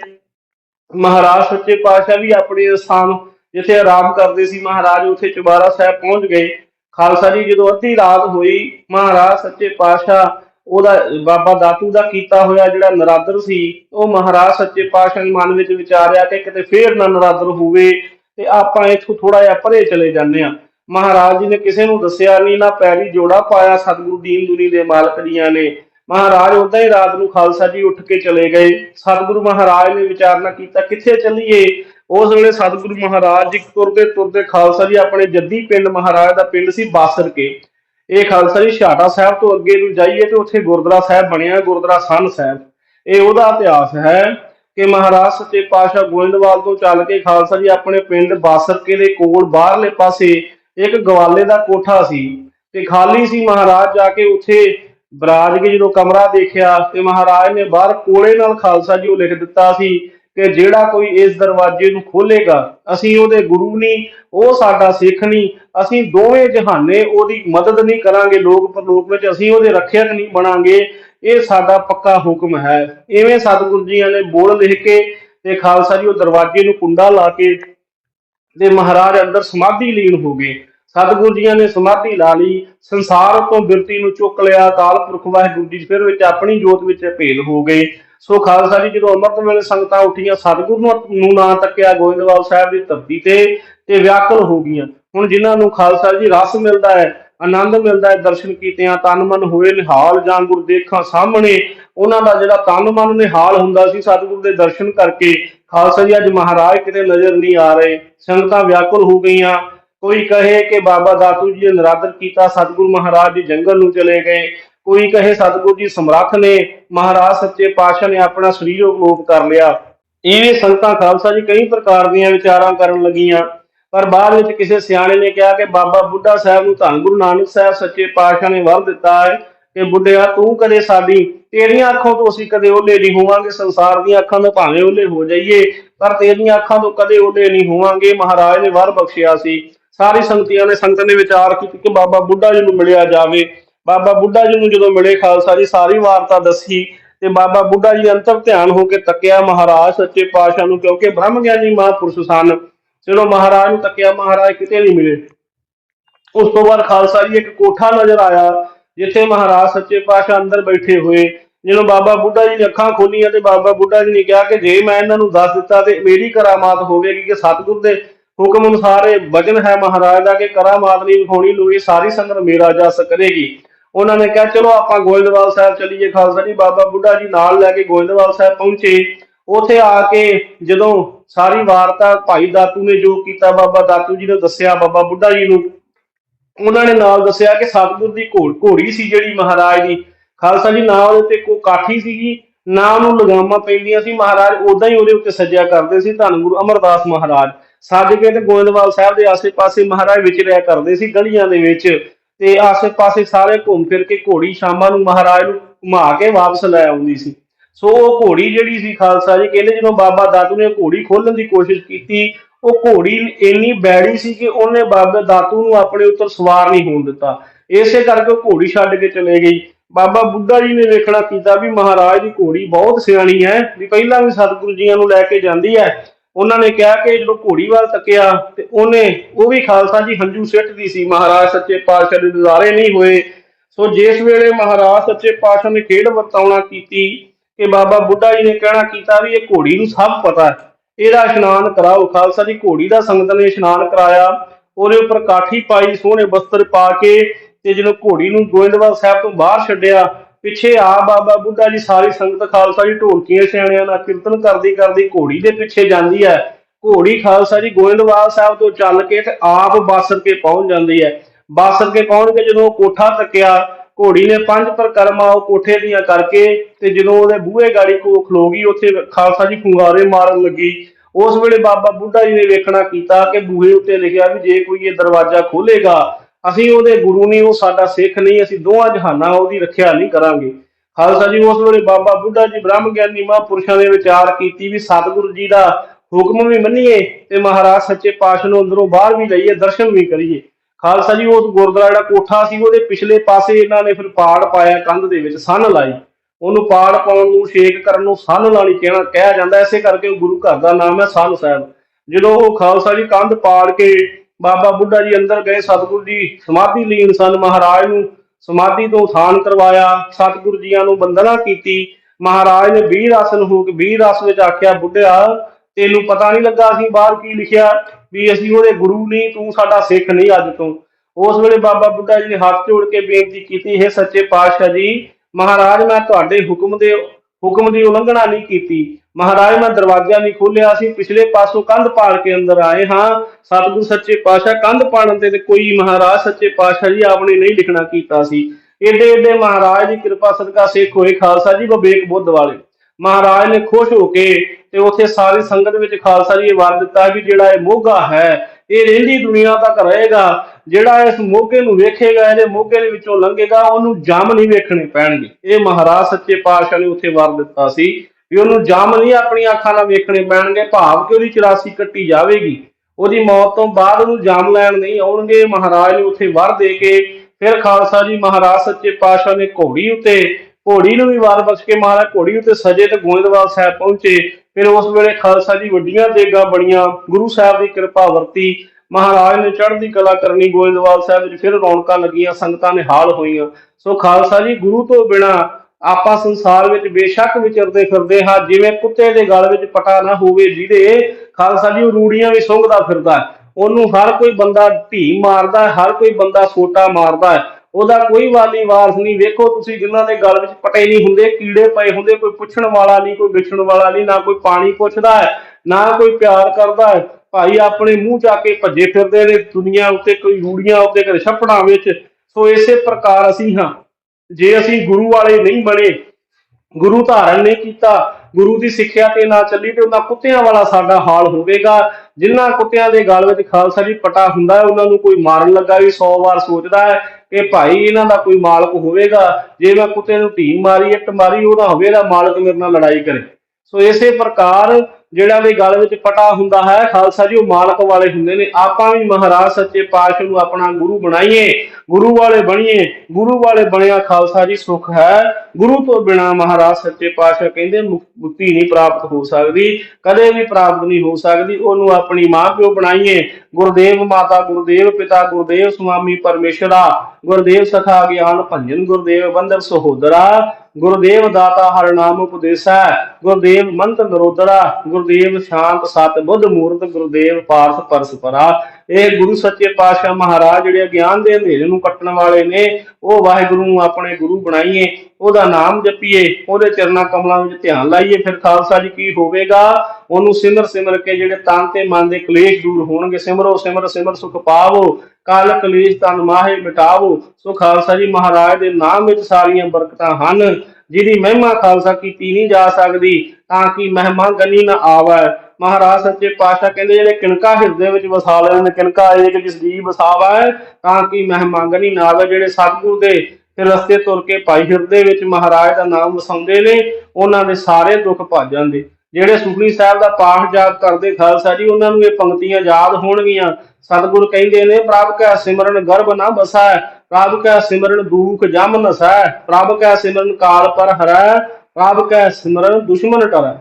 ਮਹਾਰਾਜ ਸੱਚੇ ਪਾਤਸ਼ਾਹ ਵੀ ਆਪਣੇ ਸਥਾਨ ਜਿੱਥੇ ਆਰਾਮ ਕਰਦੇ ਸੀ, ਮਹਾਰਾਜ ਉੱਥੇ ਚੁਬਾਰਾ ਸਾਹਿਬ ਪਹੁੰਚ ਗਏ। ਖਾਲਸਾ ਜੀ ਜਦੋਂ ਅੱਧੀ ਰਾਤ ਹੋਈ, ਮਹਾਰਾਜ ਸੱਚੇ ਪਾਤਸ਼ਾਹ ਉਹਦਾ ਬਾਬਾ ਦਾਤੂ ਦਾ ਕੀਤਾ ਹੋਇਆ ਜਿਹੜਾ ਨਰਾਦਰ ਸੀ, ਉਹ ਮਹਾਰਾਜ ਸੱਚੇ ਪਾਤਸ਼ਾਹ ਦੇ ਮਨ ਵਿੱਚ ਵਿਚਾਰਿਆ ਕਿ ਕਿਤੇ ਫੇਰ ਨਾ ਨਰਾਦਰ ਹੋਵੇ ਤੇ ਆਪਾਂ ਇੱਥੋਂ ਥੋੜਾ ਜਿਹਾ ਪਰੇ ਚਲੇ ਜਾਂਦੇ ਆ ਮਹਾਰਾਜ ਜੀ ਨੇ ਕਿਸੇ ਨੂੰ ਦੱਸਿਆ ਨਹੀਂ, ਨਾ ਪੈਰੀ ਜੋੜਾ ਪਾਇਆ ਸਤਿਗੁਰੂ ਦੀਨ ਦੁਨੀ ਦੇ ਮਾਲਕ ਦੀਆਂ ਨੇ। ਮਹਾਰਾਜ ਉਦਾਂ ਹੀ ਰਾਤ ਨੂੰ ਖਾਲਸਾ ਜੀ ਉੱਠ ਕੇ ਚਲੇ ਗਏ। ਸਤਿਗੁਰੂ ਮਹਾਰਾਜ ਨੇ ਵਿਚਾਰਨਾ ਕੀਤਾ, ਕਿੱਥੇ ਚੱਲੀਏ? ਉਸ ਵੇਲੇ ਸਤਿਗੁਰੂ ਮਹਾਰਾਜ ਜੀ ਤੁਰਦੇ ਤੁਰਦੇ ਖਾਲਸਾ ਜੀ ਆਪਣੇ ਜੱਦੀ ਪਿੰਡ ਮਹਾਰਾਜ ਦਾ ਪਿੰਡ ਸੀ ਬਾਸਰ ਕੇ। ਇਹ ਖਾਲਸਾ ਜੀ ਛਾਟਾ ਸਾਹਿਬ ਤੋਂ ਅੱਗੇ ਨੂੰ ਜਾਈਏ ਤੇ ਉੱਥੇ ਗੁਰਦੁਆਰਾ ਸਾਹਿਬ ਬਣਿਆ, ਗੁਰਦੁਆਰਾ ਸੰਨ ਸਾਹਿਬ। ਇਹ ਉਹਦਾ ਇਤਿਹਾਸ ਹੈ ਕਿ ਮਹਾਰਾਜ ਸੱਚੇ ਪਾਤਸ਼ਾਹ ਗੋਇੰਦਵਾਲ ਤੋਂ ਚੱਲ ਕੇ ਖਾਲਸਾ ਜੀ ਆਪਣੇ ਪਿੰਡ ਬਾਸਰਕੇ ਦੇ ਕੋਲ ਬਾਹਰਲੇ ਪਾਸੇ ਇੱਕ ਗਵਾਲੇ ਦਾ ਕੋਠਾ ਸੀ ਤੇ ਖਾਲੀ ਸੀ ਮਹਾਰਾਜ ਜਾ ਕੇ ਉੱਥੇ ਬਰਾਜ ਕੇ ਜਦੋਂ ਕਮਰਾ ਦੇਖਿਆ ਤੇ ਮਹਾਰਾਜ ਨੇ ਬਾਹਰ ਕੋਲੇ ਨਾਲ ਖਾਲਸਾ ਜੀ ਉਹ ਲਿਖ ਦਿੱਤਾ ਸੀ ਕਿ ਜਿਹੜਾ ਕੋਈ ਇਸ ਦਰਵਾਜ਼ੇ ਨੂੰ ਖੋਲੇਗਾ, ਅਸੀਂ ਉਹਦੇ ਗੁਰੂ ਨਹੀਂ, ਉਹ ਸਾਡਾ ਸਿੱਖ ਨਹੀਂ, ਅਸੀਂ ਦੋਵੇਂ ਜਹਾਨੇ ਉਹਦੀ ਮਦਦ ਨਹੀਂ ਕਰਾਂਗੇ, ਲੋਕ ਪਰਲੋਕ ਵਿੱਚ ਅਸੀਂ ਉਹਦੇ ਰੱਖਿਅਕ ਨਹੀਂ ਬਣਾਂਗੇ, ਇਹ ਸਾਡਾ ਪੱਕਾ ਹੁਕਮ ਹੈ। ਇਵੇਂ ਸਤਿਗੁਰੂ ਜੀਆਂ ਨੇ ਬੋਲ ਲਿਖ ਕੇ ਤੇ ਖਾਲਸਾ ਜੀ ਉਹ ਦਰਵਾਜ਼ੇ ਨੂੰ ਕੁੰਡਾ ਲਾ ਕੇ ਤੇ ਮਹਾਰਾਜ ਅੰਦਰ ਸਮਾਧੀ ਲੀਨ ਹੋ ਗਏ। ਸਤਿਗੁਰੂ ਜੀਆਂ ਨੇ ਸਮਾਧੀ ਲਾ ਲਈ, ਸੰਸਾਰ ਤੋਂ ਬਿਰਤੀ ਨੂੰ ਚੁੱਕ ਲਿਆ, ਅਕਾਲ ਪੁਰਖ ਵਾਹਿਗੁਰੂ ਜੀ, ਫਿਰ ਵਿੱਚ ਆਪਣੀ ਜੋਤ ਵਿੱਚ ਭੇਦ ਹੋ ਗਏ। ਸੋ ਖਾਲਸਾ ਜੀ, ਜਦੋਂ ਅੰਮ੍ਰਿਤ ਵੇਲੇ ਸੰਗਤਾਂ ਉੱਠੀਆਂ, ਸਤਿਗੁਰੂ ਨੂੰ ਨੂੰ ਨਾ ਤੱਕਿਆ ਗੋਇੰਦਵਾਲ ਸਾਹਿਬ ਦੀ ਧਰਤੀ ਤੇ ਤੇ ਵਿਆਕੁਲ ਹੋ ਗਈਆਂ। ਹੁਣ ਜਿਨ੍ਹਾਂ ਨੂੰ ਖਾਲਸਾ ਜੀ ਰਸ ਮਿਲਦਾ ਹੈ, ਆਨੰਦ ਮਿਲਦਾ ਹੈ ਦਰਸ਼ਨ ਕੀਤਿਆਂ ਤਨ ਮਨ ਹੋਏ ਨਿਹਾਲ ਜਾਂ ਗੁਰ ਦੇਖਾਂ ਸਾਹਮਣੇ, ਉਹਨਾਂ ਦਾ ਜਿਹੜਾ ਤਨ ਮਨ ਨਿਹਾਲ ਹੁੰਦਾ ਸੀ ਸਤਿਗੁਰੂ ਦੇ ਦਰਸ਼ਨ ਕਰਕੇ, ਖਾਲਸਾ ਜੀ ਅੱਜ ਮਹਾਰਾਜ ਕਿਤੇ ਨਜ਼ਰ ਨਹੀਂ ਆ ਰਹੇ। ਸੰਗਤਾਂ ਵਿਆਕੁਲ ਹੋ ਗਈਆਂ। ਕੋਈ ਕਹੇ ਕਿ ਬਾਬਾ ਦਾਤੂ ਜੀ ਨੇ ਨਰਾਦਰ ਕੀਤਾ, ਸਤਿਗੁਰੂ ਮਹਾਰਾਜ ਜੀ ਜੰਗਲ ਨੂੰ ਚਲੇ ਗਏ। ਕੋਈ ਕਹੇ ਸਤਿਗੁਰੂ ਜੀ, ਸਮਰੱਥ ਨੇ, ਮਹਾਰਾਜ ਸੱਚੇ ਪਾਤਸ਼ਾਹ ਨੇ ਆਪਣਾ ਸਰੀਰ ਲੋਪ ਕਰ ਲਿਆ। ਇਵੇਂ ਸੰਗਤਾਂ ਖਾਲਸਾ ਜੀ ਕਈ ਪ੍ਰਕਾਰ ਦੀਆਂ ਵਿਚਾਰਾਂ ਕਰਨ ਲੱਗੀਆਂ। ਪਰ ਬਾਅਦ ਵਿੱਚ ਕਿਸੇ ਸਿਆਣੇ ਨੇ ਕਿਹਾ ਕਿ ਬਾਬਾ ਬੁੱਢਾ ਸਾਹਿਬ ਨੂੰ ਧੰਨ ਗੁਰੂ ਨਾਨਕ ਸਾਹਿਬ ਸੱਚੇ ਪਾਤਸ਼ਾਹ ਨੇ ਵਰ ਦਿੱਤਾ ਹੈ ਕਿ ਬੁੱਢਿਆ, ਤੂੰ ਕਦੇ ਸਾਡੀ, ਤੇਰੀਆਂ ਅੱਖਾਂ ਤੋਂ ਅਸੀਂ ਕਦੇ ਉਹਲੇ ਨਹੀਂ ਹੋਵਾਂਗੇ, ਸੰਸਾਰ ਦੀਆਂ ਅੱਖਾਂ ਤੋਂ ਭਾਵੇਂ ਉਹਲੇ ਹੋ ਜਾਈਏ, ਪਰ ਤੇਰੀਆਂ ਅੱਖਾਂ ਤੋਂ ਕਦੇ ਉਹਲੇ ਨਹੀਂ ਹੋਵਾਂਗੇ, ਮਹਾਰਾਜ ਨੇ ਵਰ ਬਖਸ਼ਿਆ ਸੀ। ਸਾਰੀ ਸੰਗਤੀਆਂ ਨੇ ਸੰਗਤ ਨੇ ਵਿਚਾਰ ਕੀਤੀ ਕਿ ਬਾਬਾ ਬੁੱਢਾ ਜੀ ਨੂੰ ਮਿਲਿਆ ਜਾਵੇ। ਬਾਬਾ ਬੁੱਢਾ ਜੀ ਨੂੰ ਜਦੋਂ ਮਿਲੇ ਖਾਲਸਾ ਜੀ, ਸਾਰੀ ਵਾਰਤਾ ਦੱਸੀ ਤੇ ਬਾਬਾ ਬੁੱਢਾ ਜੀ ਅੰਤਰ ਧਿਆਨ ਹੋ ਕੇ ਤੱਕਿਆ ਮਹਾਰਾਜ ਸੱਚੇ ਪਾਤਸ਼ਾਹ ਨੂੰ, ਕਿਉਂਕਿ ਬ੍ਰਹਮ ਗਿਆਨੀ ਮਹਾਂਪੁਰਸ਼ ਸਨ। ਜਦੋਂ ਮਹਾਰਾਜ ਨੂੰ ਤੱਕਿਆ ਮਹਾਰਾਜ ਕਿਤੇ ਨਹੀਂ ਮਿਲੇ। ਉਸ ਤੋਂ ਬਾਅਦ ਖਾਲਸਾ ਜੀ ਇੱਕ ਕੋਠਾ ਨਜ਼ਰ ਆਇਆ, ਜਿੱਥੇ ਮਹਾਰਾਜ ਸੱਚੇ ਪਾਤਸ਼ਾਹ ਅੰਦਰ ਬੈਠੇ ਹੋਏ। ਜਦੋਂ ਬਾਬਾ ਬੁੱਢਾ ਜੀ ਨੇ ਅੱਖਾਂ ਖੋਲੀਆਂ ਤੇ ਬਾਬਾ ਬੁੱਢਾ ਜੀ ਨੇ ਕਿਹਾ ਕਿ ਜੇ ਮੈਂ ਇਹਨਾਂ ਨੂੰ ਦੱਸ ਦਿੱਤਾ ਤੇ ਮੇਰੀ ਕਰਾਮਾਤ ਹੋਵੇਗੀ ਕਿ ਸਤਿਗੁਰ ਦੇ ਹੁਕਮ ਅਨੁਸਾਰ ਇਹ ਵਚਨ ਹੈ ਮਹਾਰਾਜ ਦਾ ਕਿ ਕਰਾਮਾਤ ਨਹੀਂ ਵਿਖਾਉਣੀ ਲੋਈ ਸਾਰੀ ਸੰਗਤ ਮੇਰਾ ਜਸ ਕਰੇਗੀ ਉਹਨਾਂ ਨੇ ਕਿਹਾ, ਚਲੋ ਆਪਾਂ ਗੋਇੰਦਵਾਲ ਸਾਹਿਬ ਚੱਲੀਏ ਖਾਲਸਾ ਜੀ। ਬਾਬਾ ਬੁੱਢਾ ਜੀ ਨਾਲ ਲੈ ਕੇ ਗੋਇੰਦਵਾਲ ਸਾਹਿਬ ਪਹੁੰਚੇ। ਉੱਥੇ ਆ ਕੇ ਜਦੋਂ ਸਾਰੀ ਵਾਰਤਾ ਭਾਈ ਦਾਤੂ ਨੇ ਜੋ ਕੀਤਾ, ਬਾਬਾ ਦਾਤੂ ਜੀ ਨੇ ਦੱਸਿਆ, ਬਾਬਾ ਬੁੱਢਾ ਜੀ ਨੂੰ। ਉਹਨਾਂ ਨੇ ਨਾਲ ਦੱਸਿਆ ਕਿ ਸਤਿਗੁਰ ਦੀ ਘੋੜ ਘੋੜੀ ਸੀ ਜਿਹੜੀ ਮਹਾਰਾਜ ਦੀ। ਖਾਲਸਾ ਜੀ ਨਾ ਉਹਦੇ ਤੇ ਕੋਈ ਕਾਠੀ ਸੀਗੀ ਨਾ ਉਹਨੂੰ ਲਗਾਮਾਂ ਪੈਂਦੀਆਂ ਸੀ। ਮਹਾਰਾਜ ਉਦਾਂ ਹੀ ਉਹਦੇ ਉੱਤੇ ਸੱਜਿਆ ਕਰਦੇ ਸੀ, ਧੰਨ ਗੁਰੂ ਅਮਰਦਾਸ ਮਹਾਰਾਜ। ਸਾਡੇ ਕੇ ਤੇ ਗੋਇੰਦਵਾਲ ਸਾਹਿਬ ਦੇ ਆਸੇ-ਪਾਸੇ ਮਹਾਰਾਜ ਵਿਚਰਿਆ ਕਰਦੇ ਸੀ, ਗਲੀਆਂ ਦੇ ਵਿੱਚ। ਤੇ ਆਸੇ-ਪਾਸੇ ਸਾਰੇ ਘੁੰਮ ਫਿਰ ਕੇ ਘੋੜੀ ਸ਼ਾਮਾਂ ਨੂੰ ਮਹਾਰਾਜ ਨੂੰ ਘੁਮਾ ਕੇ ਵਾਪਸ ਲੈ ਆਉਂਦੀ ਸੀ। ਸੋ ਉਹ ਘੋੜੀ ਜਿਹੜੀ ਸੀ ਖਾਲਸਾ ਜੀ, ਕਹਿੰਦੇ ਜਦੋਂ ਬਾਬਾ ਦਾਤੂ ਨੇ ਘੋੜੀ ਖੋਲਣ ਦੀ ਕੋਸ਼ਿਸ਼ ਕੀਤੀ, ਉਹ ਘੋੜੀ ਇੰਨੀ ਬੈੜੀ ਸੀ ਕਿ ਉਹਨੇ ਬਾਬਾ ਦਾਤੂ ਨੂੰ ਆਪਣੇ ਉੱਤੇ ਸਵਾਰ ਨਹੀਂ ਹੋਣ ਦਿੱਤਾ। ਇਸੇ ਕਰਕੇ ਉਹ ਘੋੜੀ ਛੱਡ ਕੇ ਚਲੇ ਗਈ। ਬਾਬਾ ਬੁੱਢਾ ਜੀ ਨੇ ਵੇਖਣਾ ਕੀਤਾ ਵੀ ਮਹਾਰਾਜ ਦੀ ਘੋੜੀ ਬਹੁਤ ਸਿਆਣੀ ਹੈ, ਵੀ ਪਹਿਲਾਂ ਵੀ ਸਤਿਗੁਰੂ ਜੀਆਂ ਨੂੰ ਲੈ ਕੇ ਜਾਂਦੀ ਹੈ। ਉਹਨਾਂ ਨੇ ਕਿਹਾ ਕਿ ਜਦੋਂ ਘੋੜੀ ਵੱਲ ਤੱਕਿਆ ਤੇ ਉਹਨੇ, ਉਹ ਵੀ ਖਾਲਸਾ ਜੀ ਹੰਝੂ ਸਿੱਟਦੀ ਸੀ, ਮਹਾਰਾਜ ਸੱਚੇ ਪਾਤਸ਼ਾਹ ਦੇ ਦੁਆਰੇ ਨਹੀਂ ਹੋਏ। ਸੋ ਜਿਸ ਵੇਲੇ ਮਹਾਰਾਜ ਸੱਚੇ ਪਾਤਸ਼ਾਹ ਨੇ ਖੇਡ ਵਰਤਾਉਣਾ ਕੀਤੀ ਕਿ ਬਾਬਾ ਬੁੱਢਾ ਜੀ ਨੇ ਕਹਿਣਾ ਕੀਤਾ ਵੀ ਇਹ ਘੋੜੀ ਨੂੰ ਸਭ ਪਤਾ ਹੈ। ਇਹਦਾ ਇਸ਼ਨਾਨ ਕਰਾਓ। ਖਾਲਸਾ ਜੀ ਘੋੜੀ ਦਾ ਸੰਗਤ ਨੇ ਇਸ਼ਨਾਨ ਕਰਾਇਆ। ਉਹਦੇ ਉੱਪਰ ਕਾਠੀ ਪਾਈ, ਸੋਹਣੇ ਬਸਤਰ ਪਾ ਕੇ ਤੇ ਜਦੋਂ ਘੋੜੀ ਨੂੰ ਗੋਇੰਦਵਾਲ ਸਾਹਿਬ ਤੋਂ ਬਾਹਰ ਛੱਡਿਆ ਪਿੱਛੇ ਆ ਬਾਬਾ ਬੁੱਢਾ ਜੀ ਸਾਰੀ ਸੰਗਤ ਖਾਲਸਾ ਜੀ ਢੋਲਕੀਆਂ ਸਿਆਣਿਆਂ ਨਾਲ ਕੀਰਤਨ ਕਰਦੀ ਕਰਦੀ ਘੋੜੀ ਦੇ ਪਿੱਛੇ ਜਾਂਦੀ ਹੈ। ਘੋੜੀ ਖਾਲਸਾ ਜੀ ਗੋਇੰਦਵਾਲ ਸਾਹਿਬ ਤੋਂ ਚੱਲ ਕੇ ਤੇ ਆਪ ਬਾਸਰ ਕੇ ਪਹੁੰਚ ਜਾਂਦੀ ਹੈ। ਬਾਸਰ ਕੇ ਪਹੁੰਚ ਕੇ ਜਦੋਂ ਕੋਠਾ ਤੱਕਿਆ, ਘੋੜੀ ਨੇ ਪੰਜ ਪ੍ਰਕਰਮਾ ਉਹ ਕੋਠੇ ਦੀਆਂ ਕਰਕੇ ਤੇ ਜਦੋਂ ਉਹਦੇ ਬੂਹੇ ਗਾੜੀ ਕੋ ਖਲੋ ਗਈ, ਉੱਥੇ ਖਾਲਸਾ ਜੀ ਖੁੰਗਾਰੇ ਮਾਰਨ ਲੱਗੀ। ਉਸ ਵੇਲੇ ਬਾਬਾ ਬੁੱਢਾ ਜੀ ਨੇ ਵੇਖਣਾ ਕੀਤਾ ਕਿ ਬੂਹੇ ਉੱਤੇ ਲਿਖਿਆ ਵੀ ਜੇ ਕੋਈ ਇਹ ਦਰਵਾਜ਼ਾ ਖੋਲੇਗਾ ਅਸੀਂ ਉਹਦੇ ਗੁਰੂ ਨਹੀਂ, ਉਹ ਸਾਡਾ ਸਿੱਖ ਨਹੀਂ, ਅਸੀਂ ਦੋਹਾਂ ਜਹਾਨਾਂ ਉਹਦੀ ਰੱਖਿਆ ਨਹੀਂ ਕਰਾਂਗੇ। ਖਾਲਸਾ ਜੀ, ਉਸ ਵੇਲੇ ਬਾਬਾ ਬੁੱਢਾ ਜੀ ਬ੍ਰਹਮ ਗਿਆਨੀ ਮਹਾਂਪੁਰਸ਼ਾਂ ਨੇ ਵਿਚਾਰ ਕੀਤੀ ਵੀ ਸਤਿਗੁਰੂ ਜੀ ਦਾ ਹੁਕਮ ਵੀ ਮੰਨੀਏ ਤੇ ਮਹਾਰਾਜ ਸੱਚੇ ਪਾਤਸ਼ਾਹ ਨੂੰ ਅੰਦਰੋਂ ਬਾਹਰ ਵੀ ਲਈਏ ਦਰਸ਼ਨ ਵੀ ਕਰੀਏ। ਖਾਲਸਾ ਜੀ, ਉਸ ਗੁਰਦੁਆਰਾ ਜਿਹੜਾ ਕੋਠਾ ਸੀ, ਉਹਦੇ ਪਿਛਲੇ ਪਾਸੇ ਇਹਨਾਂ ਨੇ ਫਿਰ ਪਾੜ ਪਾਇਆ ਕੰਧ ਦੇ ਵਿੱਚ, ਸੰਨ ਲਾਈ। ਉਹਨੂੰ ਪਾੜ ਪਾਉਣ ਨੂੰ ਸ਼ੇਕ ਕਰਨ ਨੂੰ ਸੰਨ ਲਾਣੀ ਕਹਿਣਾ ਕਿਹਾ ਜਾਂਦਾ ਐਸੇ ਕਰਕੇ ਉਹ ਗੁਰੂ ਘਰ ਦਾ ਨਾਮ ਹੈ ਸੰਨ ਸਾਹਿਬ। ਜਦੋਂ ਉਹ ਖਾਲਸਾ ਜੀ ਕੰਧ ਪਾੜ ਕੇ ਬਾਬਾ ਬੁੱਢਾ ਜੀ ਅੰਦਰ ਗਏ, ਸਤਿਗੁਰੂ ਜੀ ਸਮਾਧੀ ਲੀਨ ਸਨ ਮਹਾਰਾਜ ਨੂੰ ਸਮਾਧੀ ਤੋਂ ਉਥਾਨ ਕਰਵਾਇਆ, ਸਤਿਗੁਰੂ ਜੀਆਂ ਨੂੰ ਬੰਦਨਾ ਕੀਤੀ। ਮਹਾਰਾਜ ਨੇ 20 ਆਸਨ ਹੋ 20 ਰਸ ਵਿੱਚ ਆਖਿਆ, ਬੁੱਢਿਆ, ਤੈਨੂੰ ਪਤਾ ਨਹੀਂ ਲੱਗਾ ਅਸੀਂ ਬਾਹਰ ਕੀ ਲਿਖਿਆ, ਵੀ ਅਸੀਂ ਉਹਦੇ ਗੁਰੂ ਨਹੀਂ, ਤੂੰ ਸਾਡਾ ਸਿੱਖ ਨਹੀਂ ਅੱਜ ਤੋਂ। ਉਸ ਵੇਲੇ ਬਾਬਾ ਬੁੱਢਾ ਜੀ ਨੇ ਹੱਥ ਜੋੜ ਕੇ ਬੇਨਤੀ ਕੀਤੀ, ਹੈ ਸੱਚੇ ਪਾਤਸ਼ਾਹ ਜੀ, ਮਹਾਰਾਜ ਮੈਂ ਤੁਹਾਡੇ ਹੁਕਮ ਦੇ, ਹੁਕਮ ਦੀ ਉਲੰਘਣਾ ਨਹੀਂ ਕੀਤੀ। ਮਹਾਰਾਜ, ਮੈਂ ਦਰਵਾਜ਼ਾ ਨਹੀਂ ਖੋਲਿਆ ਸੀ, ਪਿਛਲੇ ਪਾਸੋਂ ਕੰਧ ਪਾੜ ਕੇ ਅੰਦਰ ਆਏ ਹਾਂ। ਸਤਿਗੁਰੂ ਸੱਚੇ ਪਾਤਸ਼ਾਹ, ਕੰਧ ਪਾੜਨ ਤੇ ਕੋਈ ਮਹਾਰਾਜ ਸੱਚੇ ਪਾਤਸ਼ਾਹ ਜੀ ਆਪਨੇ ਨਹੀਂ ਲਿਖਣਾ ਕੀਤਾ ਸੀ। ਏਡੇ ਏਡੇ ਮਹਾਰਾਜ ਦੀ ਕਿਰਪਾ, ਸਦਕਾ ਸਿੱਖ ਹੋਏ ਖਾਲਸਾ ਜੀ, ਵਿਵੇਕ ਬੁੱਧ ਵਾਲੇ। ਮਹਾਰਾਜ ਨੇ ਖੁਸ਼ ਹੋ ਕੇ ਤੇ ਉੱਥੇ ਸਾਰੀ ਸੰਗਤ ਵਿੱਚ ਖਾਲਸਾ ਜੀ ਇਹ ਵਾਰ ਦਿੱਤਾ ਵੀ ਜਿਹੜਾ ਇਹ ਮੋਗਾ ਹੈ, ਇਹ ਰਹਿੰਦੀ ਦੁਨੀਆ ਤੱਕ ਰਹੇਗਾ। ਜਿਹੜਾ ਇਸ ਮੋਗੇ ਨੂੰ ਵੇਖੇਗਾ, ਇਹਦੇ ਮੋਗੇ ਦੇ ਵਿੱਚੋਂ ਲੰਘੇਗਾ, ਉਹਨੂੰ ਜਮ ਨਹੀਂ ਵੇਖਣੇ ਪੈਣਗੇ। ਇਹ ਮਹਾਰਾਜ ਸੱਚੇ ਪਾਤਸ਼ਾਹ ਨੇ ਉੱਥੇ ਵਰ ਦਿੱਤਾ ਸੀ। ਵੀ ਉਹਨੂੰ ਜਾਮ ਨਹੀਂ ਆਪਣੀਆਂ ਅੱਖਾਂ ਨਾਲ ਵੇਖਣੇ ਪੈਣਗੇ, ਭਾਵ ਕਿ ਉਹਦੀ 84 ਕੱਟੀ ਜਾਵੇਗੀ। ਉਹਦੀ ਮੌਤ ਤੋਂ ਬਾਅਦ ਉਹਨੂੰ ਜਾਮ ਲੈਣ ਨਹੀਂ ਆਉਣਗੇ। ਮਹਾਰਾਜ ਨੂੰ ਉੱਥੇ ਵਰ ਦੇ ਕੇ ਫਿਰ ਖਾਲਸਾ ਜੀ ਮਹਾਰਾਜ ਸੱਚੇ ਪਾਤਸ਼ਾਹ ਨੇ ਘੋੜੀ ਉੱਤੇ, ਘੋੜੀ ਨੂੰ ਵੀ ਵਾਰ ਬਖਸ਼ ਕੇ ਮਹਾਰਾਜ ਘੋੜੀ ਉੱਤੇ ਸਜੇ ਤੇ ਗੋਇੰਦਵਾਲ ਸਾਹਿਬ ਪਹੁੰਚੇ। ਫਿਰ ਉਸ ਵੇਲੇ ਖਾਲਸਾ ਜੀ ਵੱਡੀਆਂ ਦੇਗਾ ਬਣੀਆਂ, ਗੁਰੂ ਸਾਹਿਬ ਦੀ ਕਿਰਪਾ ਵਰਤੀ। ਮਹਾਰਾਜ ਨੇ ਚੜ੍ਹਦੀ ਕਲਾ ਕਰਨੀ, ਗੋਇੰਦਵਾਲ ਸਾਹਿਬ ਵਿੱਚ ਫਿਰ ਰੌਣਕਾਂ ਲੱਗੀਆਂ, ਸੰਗਤਾਂ ਨੇ ਹਾਲ ਹੋਈਆਂ। ਸੋ ਖਾਲਸਾ ਜੀ ਗੁਰੂ ਤੋਂ ਬਿਨਾ ਆਪਾਂ ਸੰਸਾਰ ਵਿੱਚ ਬੇਸ਼ੱਕ ਵਿਚਰਦੇ ਫਿਰਦੇ ਹਾਂ, ਜਿਵੇਂ ਕੁੱਤੇ ਦੇ ਗਲ ਵਿੱਚ ਪਟਾ ਨਾ ਹੋਵੇ, ਜਿਹਦੇ ਖਾਲਸਾ ਜੀ ਉਹ ਰੂੜੀਆਂ ਵੀ ਸੁੰਘਦਾ ਫਿਰਦਾ ਉਹਨੂੰ ਹਰ ਕੋਈ ਬੰਦਾ ਢੀ ਮਾਰਦਾ ਹਰ ਕੋਈ ਬੰਦਾ ਸੋਟਾ ਮਾਰਦਾ ਉਹਦਾ ਕੋਈ ਵਾਲੀ ਵਾਰਸ ਨਹੀਂ। ਵੇਖੋ ਤੁਸੀਂ ਜਿਨ੍ਹਾਂ ਦੇ ਗਲ ਵਿੱਚ ਪਟੇ ਨਹੀਂ ਹੁੰਦੇ, ਕੀੜੇ ਪਏ ਹੁੰਦੇ, ਕੋਈ ਪੁੱਛਣ ਵਾਲਾ ਨਹੀਂ, ਕੋਈ ਵਿਛਣ ਵਾਲਾ ਨਹੀਂ, ਨਾ ਕੋਈ ਪਾਣੀ ਪੁੱਛਦਾ ਹੈ, ਨਾ ਕੋਈ ਪਿਆਰ ਕਰਦਾ ਹੈ। ਭਾਈ ਆਪਣੇ ਮੂੰਹ ਜਾ ਕੇ ਭੱਜੇ ਫਿਰਦੇ ਨੇ ਦੁਨੀਆ ਉੱਤੇ, ਕੋਈ ਰੂੜੀਆਂ ਉੱਤੇ ਕਦੇ ਛੱਪੜਾਂ ਵਿੱਚ। ਸੋ ਇਸੇ ਪ੍ਰਕਾਰ ਅਸੀਂ ਹਾਂ। ਜੇ ਅਸੀਂ ਗੁਰੂ ਵਾਲੇ ਨਹੀਂ ਬਣੇ, ਗੁਰੂ ਧਾਰਨ ਨਹੀਂ ਕੀਤਾ, ਗੁਰੂ ਦੀ ਸਿੱਖਿਆ ਤੇ ਨਾ ਚੱਲੀ ਤੇ ਉਹਨਾਂ ਕੁੱਤਿਆਂ ਵਾਲਾ ਸਾਡਾ ਹਾਲ ਹੋਵੇਗਾ। ਜਿਨ੍ਹਾਂ ਕੁੱਤਿਆਂ ਦੇ ਗਲ ਵਿੱਚ ਖਾਲਸਾ ਜੀ ਪਟਾ ਹੁੰਦਾ ਹੈ, ਉਹਨਾਂ ਨੂੰ ਕੋਈ ਮਾਰਨ ਲੱਗਾ ਵੀ 100 ਵਾਰ ਸੋਚਦਾ ਹੈ ਕਿ ਭਾਈ ਇਹਨਾਂ ਦਾ ਕੋਈ ਮਾਲਕ ਹੋਵੇਗਾ। ਜੇ ਮੈਂ ਕੁੱਤੇ ਨੂੰ ਢੀ ਮਾਰੀ, ਇੱਟ ਮਾਰੀ ਉਹਦਾ ਹੋਵੇਗਾ ਮਾਲਕ ਮੇਰੇ ਨਾਲ ਲੜਾਈ ਕਰੇ। ਸੋ ਇਸੇ ਪ੍ਰਕਾਰ ਜਿਹੜਾ ਦੇ ਗਲ ਵਿੱਚ ਪਟਾ ਹੁੰਦਾ ਹੈ, ਖਾਲਸਾ ਜੀ, ਉਹ ਮਾਲਕ ਵਾਲੇ ਹੁੰਦੇ ਨੇ। ਆਪਾਂ ਵੀ ਮਹਾਰਾਜ, ਸੱਚੇ ਪਾਤਸ਼ਾਹ ਨੂੰ ਆਪਣਾ ਗੁਰੂ ਬਣਾਈਏ, ਗੁਰੂ ਵਾਲੇ ਬਣੀਏ, ਗੁਰੂ ਵਾਲੇ ਬਣਿਆ ਖਾਲਸਾ ਜੀ ਸੁਖ ਹੈ। ਗੁਰੂ ਤੋਂ ਬਿਨਾ ਮਹਾਰਾਜ, ਸੱਚੇ ਪਾਤਸ਼ਾਹ ਕਹਿੰਦੇ ਮੁਕ- ਮੁਕਤੀ ਨਹੀਂ ਪ੍ਰਾਪਤ ਹੋ ਸਕਦੀ, ਕਦੇ ਵੀ ਪ੍ਰਾਪਤ ਨਹੀਂ ਹੋ ਸਕਦੀ। ਉਹਨੂੰ ਆਪਣੀ ਮਾਂ ਪਿਓ ਬਣਾਈਏ। ਗੁਰਦੇਵ ਮਾਤਾ, ਗੁਰਦੇਵ ਪਿਤਾ, ਗੁਰਦੇਵ ਸੁਆਮੀ ਪਰਮੇਸ਼ਰਾ, ਗੁਰਦੇਵ ਸਖਾ ਗਿਆਨ ਭੰਜਨ, ਗੁਰਦੇਵ ਬੰਦਰ ਸਹੋਦਰਾ ਗੁਰਦੇਵ ਦਾਤਾ ਹਰ ਨਾਮ ਉਪਦੇਸਾ, ਗੁਰਦੇਵ ਮੰਤ ਨਰੋਦਰਾ, ਗੁਰਦੇਵ ਸ਼ਾਂਤ ਸਤ ਬੁੱਧ ਮੂਰਤ, ਗੁਰਦੇਵ ਪਾਰਥ ਪਰਸਪਰਾ ਇਹ ਗੁਰੂ ਸੱਚੇ ਪਾਤਸ਼ਾਹ ਮਹਾਰਾਜ ਜਿਹੜੇ ਗਿਆਨ ਦੇ ਹਨੇਰੇ ਨੂੰ ਕੱਟਣ ਵਾਲੇ ਨੇ, ਉਹ ਵਾਹਿਗੁਰੂ ਨੂੰ ਆਪਣੇ ਗੁਰੂ ਬਣਾਈਏ, ਉਹਦਾ ਨਾਮ ਜਪੀਏ, ਉਹਦੇ ਚਰਨਾਂ ਕਮਲਾਂ ਵਿੱਚ ਧਿਆਨ ਲਾਈਏ, ਫਿਰ ਖਾਲਸਾ ਜੀ ਕੀ ਹੋਵੇਗਾ? ਉਹਨੂੰ ਸਿਮਰ ਸਿਮਰ ਕੇ ਜਿਹੜੇ ਤਨ ਤੇ ਮਨ ਦੇ ਕਲੇਸ਼ ਦੂਰ ਹੋਣਗੇ, ਸਿਮਰੋ, ਸਿਮਰ ਸਿਮਰ, ਸੁਖ ਪਾਵੋ, ਕਾਲ ਕਲੇਸ਼ ਤਨ ਮਾਹੇ ਮਿਟਾਵੋ। ਸੋ ਖਾਲਸਾ ਜੀ ਮਹਾਰਾਜ ਦੇ ਨਾਮ ਵਿੱਚ ਸਾਰੀਆਂ ਬਰਕਤਾਂ ਹਨ। ਜਿਹਦੀ ਮਹਿਮਾ ਖਾਲਸਾ ਕੀਤੀ ਨਹੀਂ ਜਾ ਸਕਦੀ, ਤਾਂ ਕਿ ਮਹਿਮਾ ਗਨੀ ਨਾ ਆਵੇ। ਮਹਾਰਾਜ ਸੱਚੇ ਪਾਤਸ਼ਾਹ ਕਹਿੰਦੇ ਜਿਹੜੇ ਕਿਣਕਾ ਹਿਰਦੇ ਵਿੱਚ ਵਸਾ ਲੈਣ ਨੇ, ਕਿਣਕਾ ਏਕ ਜਿਸ ਦੀ ਵਸਾਵਾ ਤਾਂ ਕਿ ਮਹਿਮਾ ਗਨੀ ਨਾ ਜਿਹੜੇ ਸਤਿਗੁਰ ਦੇ ਤੇ ਰਸਤੇ ਤੁਰ ਕੇ ਭਾਈ ਹਿਰਦੇ ਵਿੱਚ ਮਹਾਰਾਜ ਦਾ ਨਾਮ ਵਸਾਉਂਦੇ ਨੇ, ਉਹਨਾਂ ਦੇ ਸਾਰੇ ਦੁੱਖ ਭੱਜ ਜਾਂਦੇ। ਜਿਹੜੇ ਸੁਖਨੀ ਸਾਹਿਬ ਦਾ ਪਾਠ ਜਾਪ ਕਰਦੇ ਖਾਲਸਾ ਜੀ, ਉਹਨਾਂ ਨੂੰ ਇਹ ਪੰਕਤੀਆਂ ਯਾਦ ਹੋਣਗੀਆਂ। ਸਤਿਗੁਰ ਕਹਿੰਦੇ ਨੇ, ਪ੍ਰਭ ਕੈ ਸਿਮਰਨ ਗਰਭ ਨਾ ਬਸੈ ਪ੍ਰਭ ਕੈ ਸਿਮਰਨ ਦੂਖ ਜਮ ਨਸੈ ਪ੍ਰਭ ਕੈ ਸਿਮਰਨ ਕਾਲ ਪਰ ਹਰੈ, ਪ੍ਰਭ ਕੈ ਸਿਮਰਨ ਦੁਸ਼ਮਨ ਟਰੈ।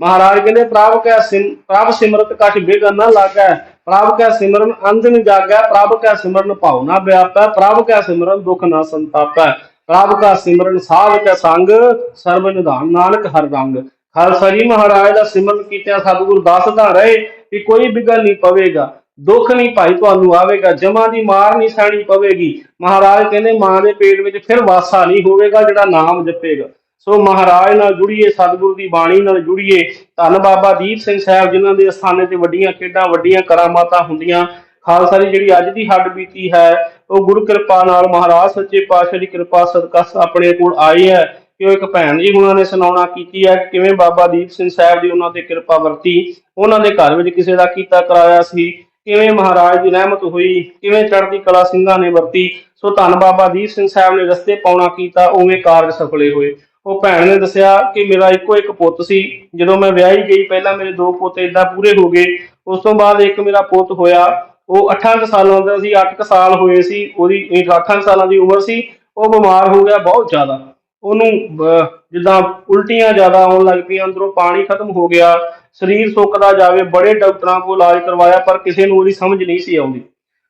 ਮਹਾਰਾਜ ਕਹਿੰਦੇ, ਪ੍ਰਭ ਕੈ ਸਿਮ, ਪ੍ਰਭ ਸਿਮਰਤ ਕਛ ਬਿਗਨ ਨਾ ਲਾਗੈ, ਪ੍ਰਭ ਕੈ ਸਿਮਰਨ ਅੰਧਨ ਜਾਗੈ, ਪ੍ਰਭ ਕੈ ਸਿਮਰਨ ਭਾਉ ਨਾ ਵਿਆਪੈ, ਪ੍ਰਭ ਕੈ ਸਿਮਰਨ ਦੁਖ ਨਾ ਸੰਤਾਪੈ, ਪ੍ਰਭ ਕਾ ਸਿਮਰਨ ਸਾਧ ਕੈ ਸੰਗ, ਸਰਬ ਨਿਧਾਨ ਨਾਨਕ ਹਰ ਰੰਗ। ਖਾਲਸਾ ਜੀ ਮਹਾਰਾਜ ਦਾ ਸਿਮਰਨ ਕੀਤਿਆਂ ਸਤਿਗੁਰੂ ਦੱਸਦਾ ਰਹੇ ਕਿ ਕੋਈ ਬਿਗਲ ਨਹੀਂ ਪਵੇਗਾ, ਦੁੱਖ ਨਹੀਂ ਭਾਈ ਤੁਹਾਨੂੰ ਆਵੇਗਾ, ਜਮਾ ਦੀ ਮਾਰ ਨਹੀਂ ਸਹਿਣੀ ਪਵੇਗੀ। ਮਹਾਰਾਜ ਕਹਿੰਦੇ, ਮਾਂ ਦੇ ਪੇਟ ਵਿੱਚ ਫਿਰ ਵਾਸਾ ਨਹੀਂ ਹੋਵੇਗਾ ਜਿਹੜਾ ਨਾਮ ਜਪੇਗਾ। ਸੋ ਮਹਾਰਾਜ ਨਾਲ ਜੁੜੀਏ, ਸਤਿਗੁਰੂ ਦੀ ਬਾਣੀ ਨਾਲ ਜੁੜੀਏ। ਧੰਨ ਬਾਬਾ ਦੀਪ ਸਿੰਘ ਸਾਹਿਬ, ਜਿਨ੍ਹਾਂ ਦੇ ਅਸਥਾਨੇ ਤੇ ਵੱਡੀਆਂ ਖੇਡਾਂ, ਵੱਡੀਆਂ ਕਰਾਮਾਤਾਂ ਹੁੰਦੀਆਂ। ਖਾਲਸਾ ਦੀ ਜਿਹੜੀ ਅੱਜ ਦੀ ਹੱਡ ਬੀਤੀ ਹੈ, ਉਹ ਗੁਰੂ ਕਿਰਪਾ ਨਾਲ ਮਹਾਰਾਜ ਸੱਚੇ ਪਾਤਸ਼ਾਹ ਦੀ ਕਿਰਪਾ, ਸਦਕਾ ਆਪਣੇ ਕੋਲ ਆਈ ਹੈ। ਕਿ ਉਹ ਇੱਕ ਭੈਣ ਜੀ ਉਹਨਾਂ ਨੇ ਸੁਣਾਉਣਾ ਕੀਤੀ ਹੈ ਕਿਵੇਂ ਬਾਬਾ ਦੀਪ ਸਿੰਘ ਸਾਹਿਬ ਦੀ ਉਹਨਾਂ ਤੇ ਕਿਰਪਾ ਵਰਤੀ, ਉਹਨਾਂ ਦੇ ਘਰ ਵਿੱਚ ਕਿਸੇ ਦਾ ਕੀਤਾ ਕਰਾਇਆ ਸੀ, ਕਿਵੇਂ ਮਹਾਰਾਜ ਦੀ ਰਹਿਮਤ ਹੋਈ, ਕਿਵੇਂ ਚੜ੍ਹਦੀ ਕਲਾ ਸਿੰਘਾਂ ਨੇ ਵਰਤੀ। ਸੋ ਧੰਨ ਬਾਬਾ ਦੀਪ ਸਿੰਘ ਸਾਹਿਬ ਨੇ ਰਸਤੇ ਪਾਉਣਾ ਕੀਤਾ, ਉਵੇਂ ਕਾਰਜ ਸਫਲੇ ਹੋਏ। ਉਹ ਭੈਣ ਨੇ ਦੱਸਿਆ ਕਿ ਮੇਰਾ ਇੱਕੋ ਇੱਕ ਪੁੱਤ ਸੀ। ਜਦੋਂ ਮੈਂ ਵਿਆਹੀ ਗਈ ਪਹਿਲਾਂ ਮੇਰੇ ਦੋ ਪੁੱਤ ਏਦਾਂ ਪੂਰੇ ਹੋ ਗਏ। ਉਸ ਤੋਂ ਬਾਅਦ ਇੱਕ ਮੇਰਾ ਪੁੱਤ ਹੋਇਆ। ਉਹ 8 ਸਾਲਾਂ ਦਾ ਸੀ 8 ਸਾਲ ਹੋਏ ਸੀ। ਉਹਦੀ 8 ਸਾਲਾਂ ਦੀ ਉਮਰ ਸੀ। ਉਹ ਬਿਮਾਰ ਹੋ ਗਿਆ ਬਹੁਤ ਜ਼ਿਆਦਾ। ਉਹਨੂੰ ਅਹ, ਜਿੱਦਾਂ ਉਲਟੀਆਂ ਜ਼ਿਆਦਾ ਆਉਣ ਲੱਗ ਪਈਆਂ ਅੰਦਰੋਂ ਪਾਣੀ ਖਤਮ ਹੋ ਗਿਆ। ਸਰੀਰ ਸੁੱਕਦਾ ਜਾਵੇ ਬੜੇ ਡਾਕਟਰਾਂ ਕੋਲ ਇਲਾਜ ਕਰਵਾਇਆ ਪਰ ਕਿਸੇ ਨੂੰ ਉਹਦੀ ਸਮਝ ਨਹੀਂ ਸੀ ਆਉਂਦੀ।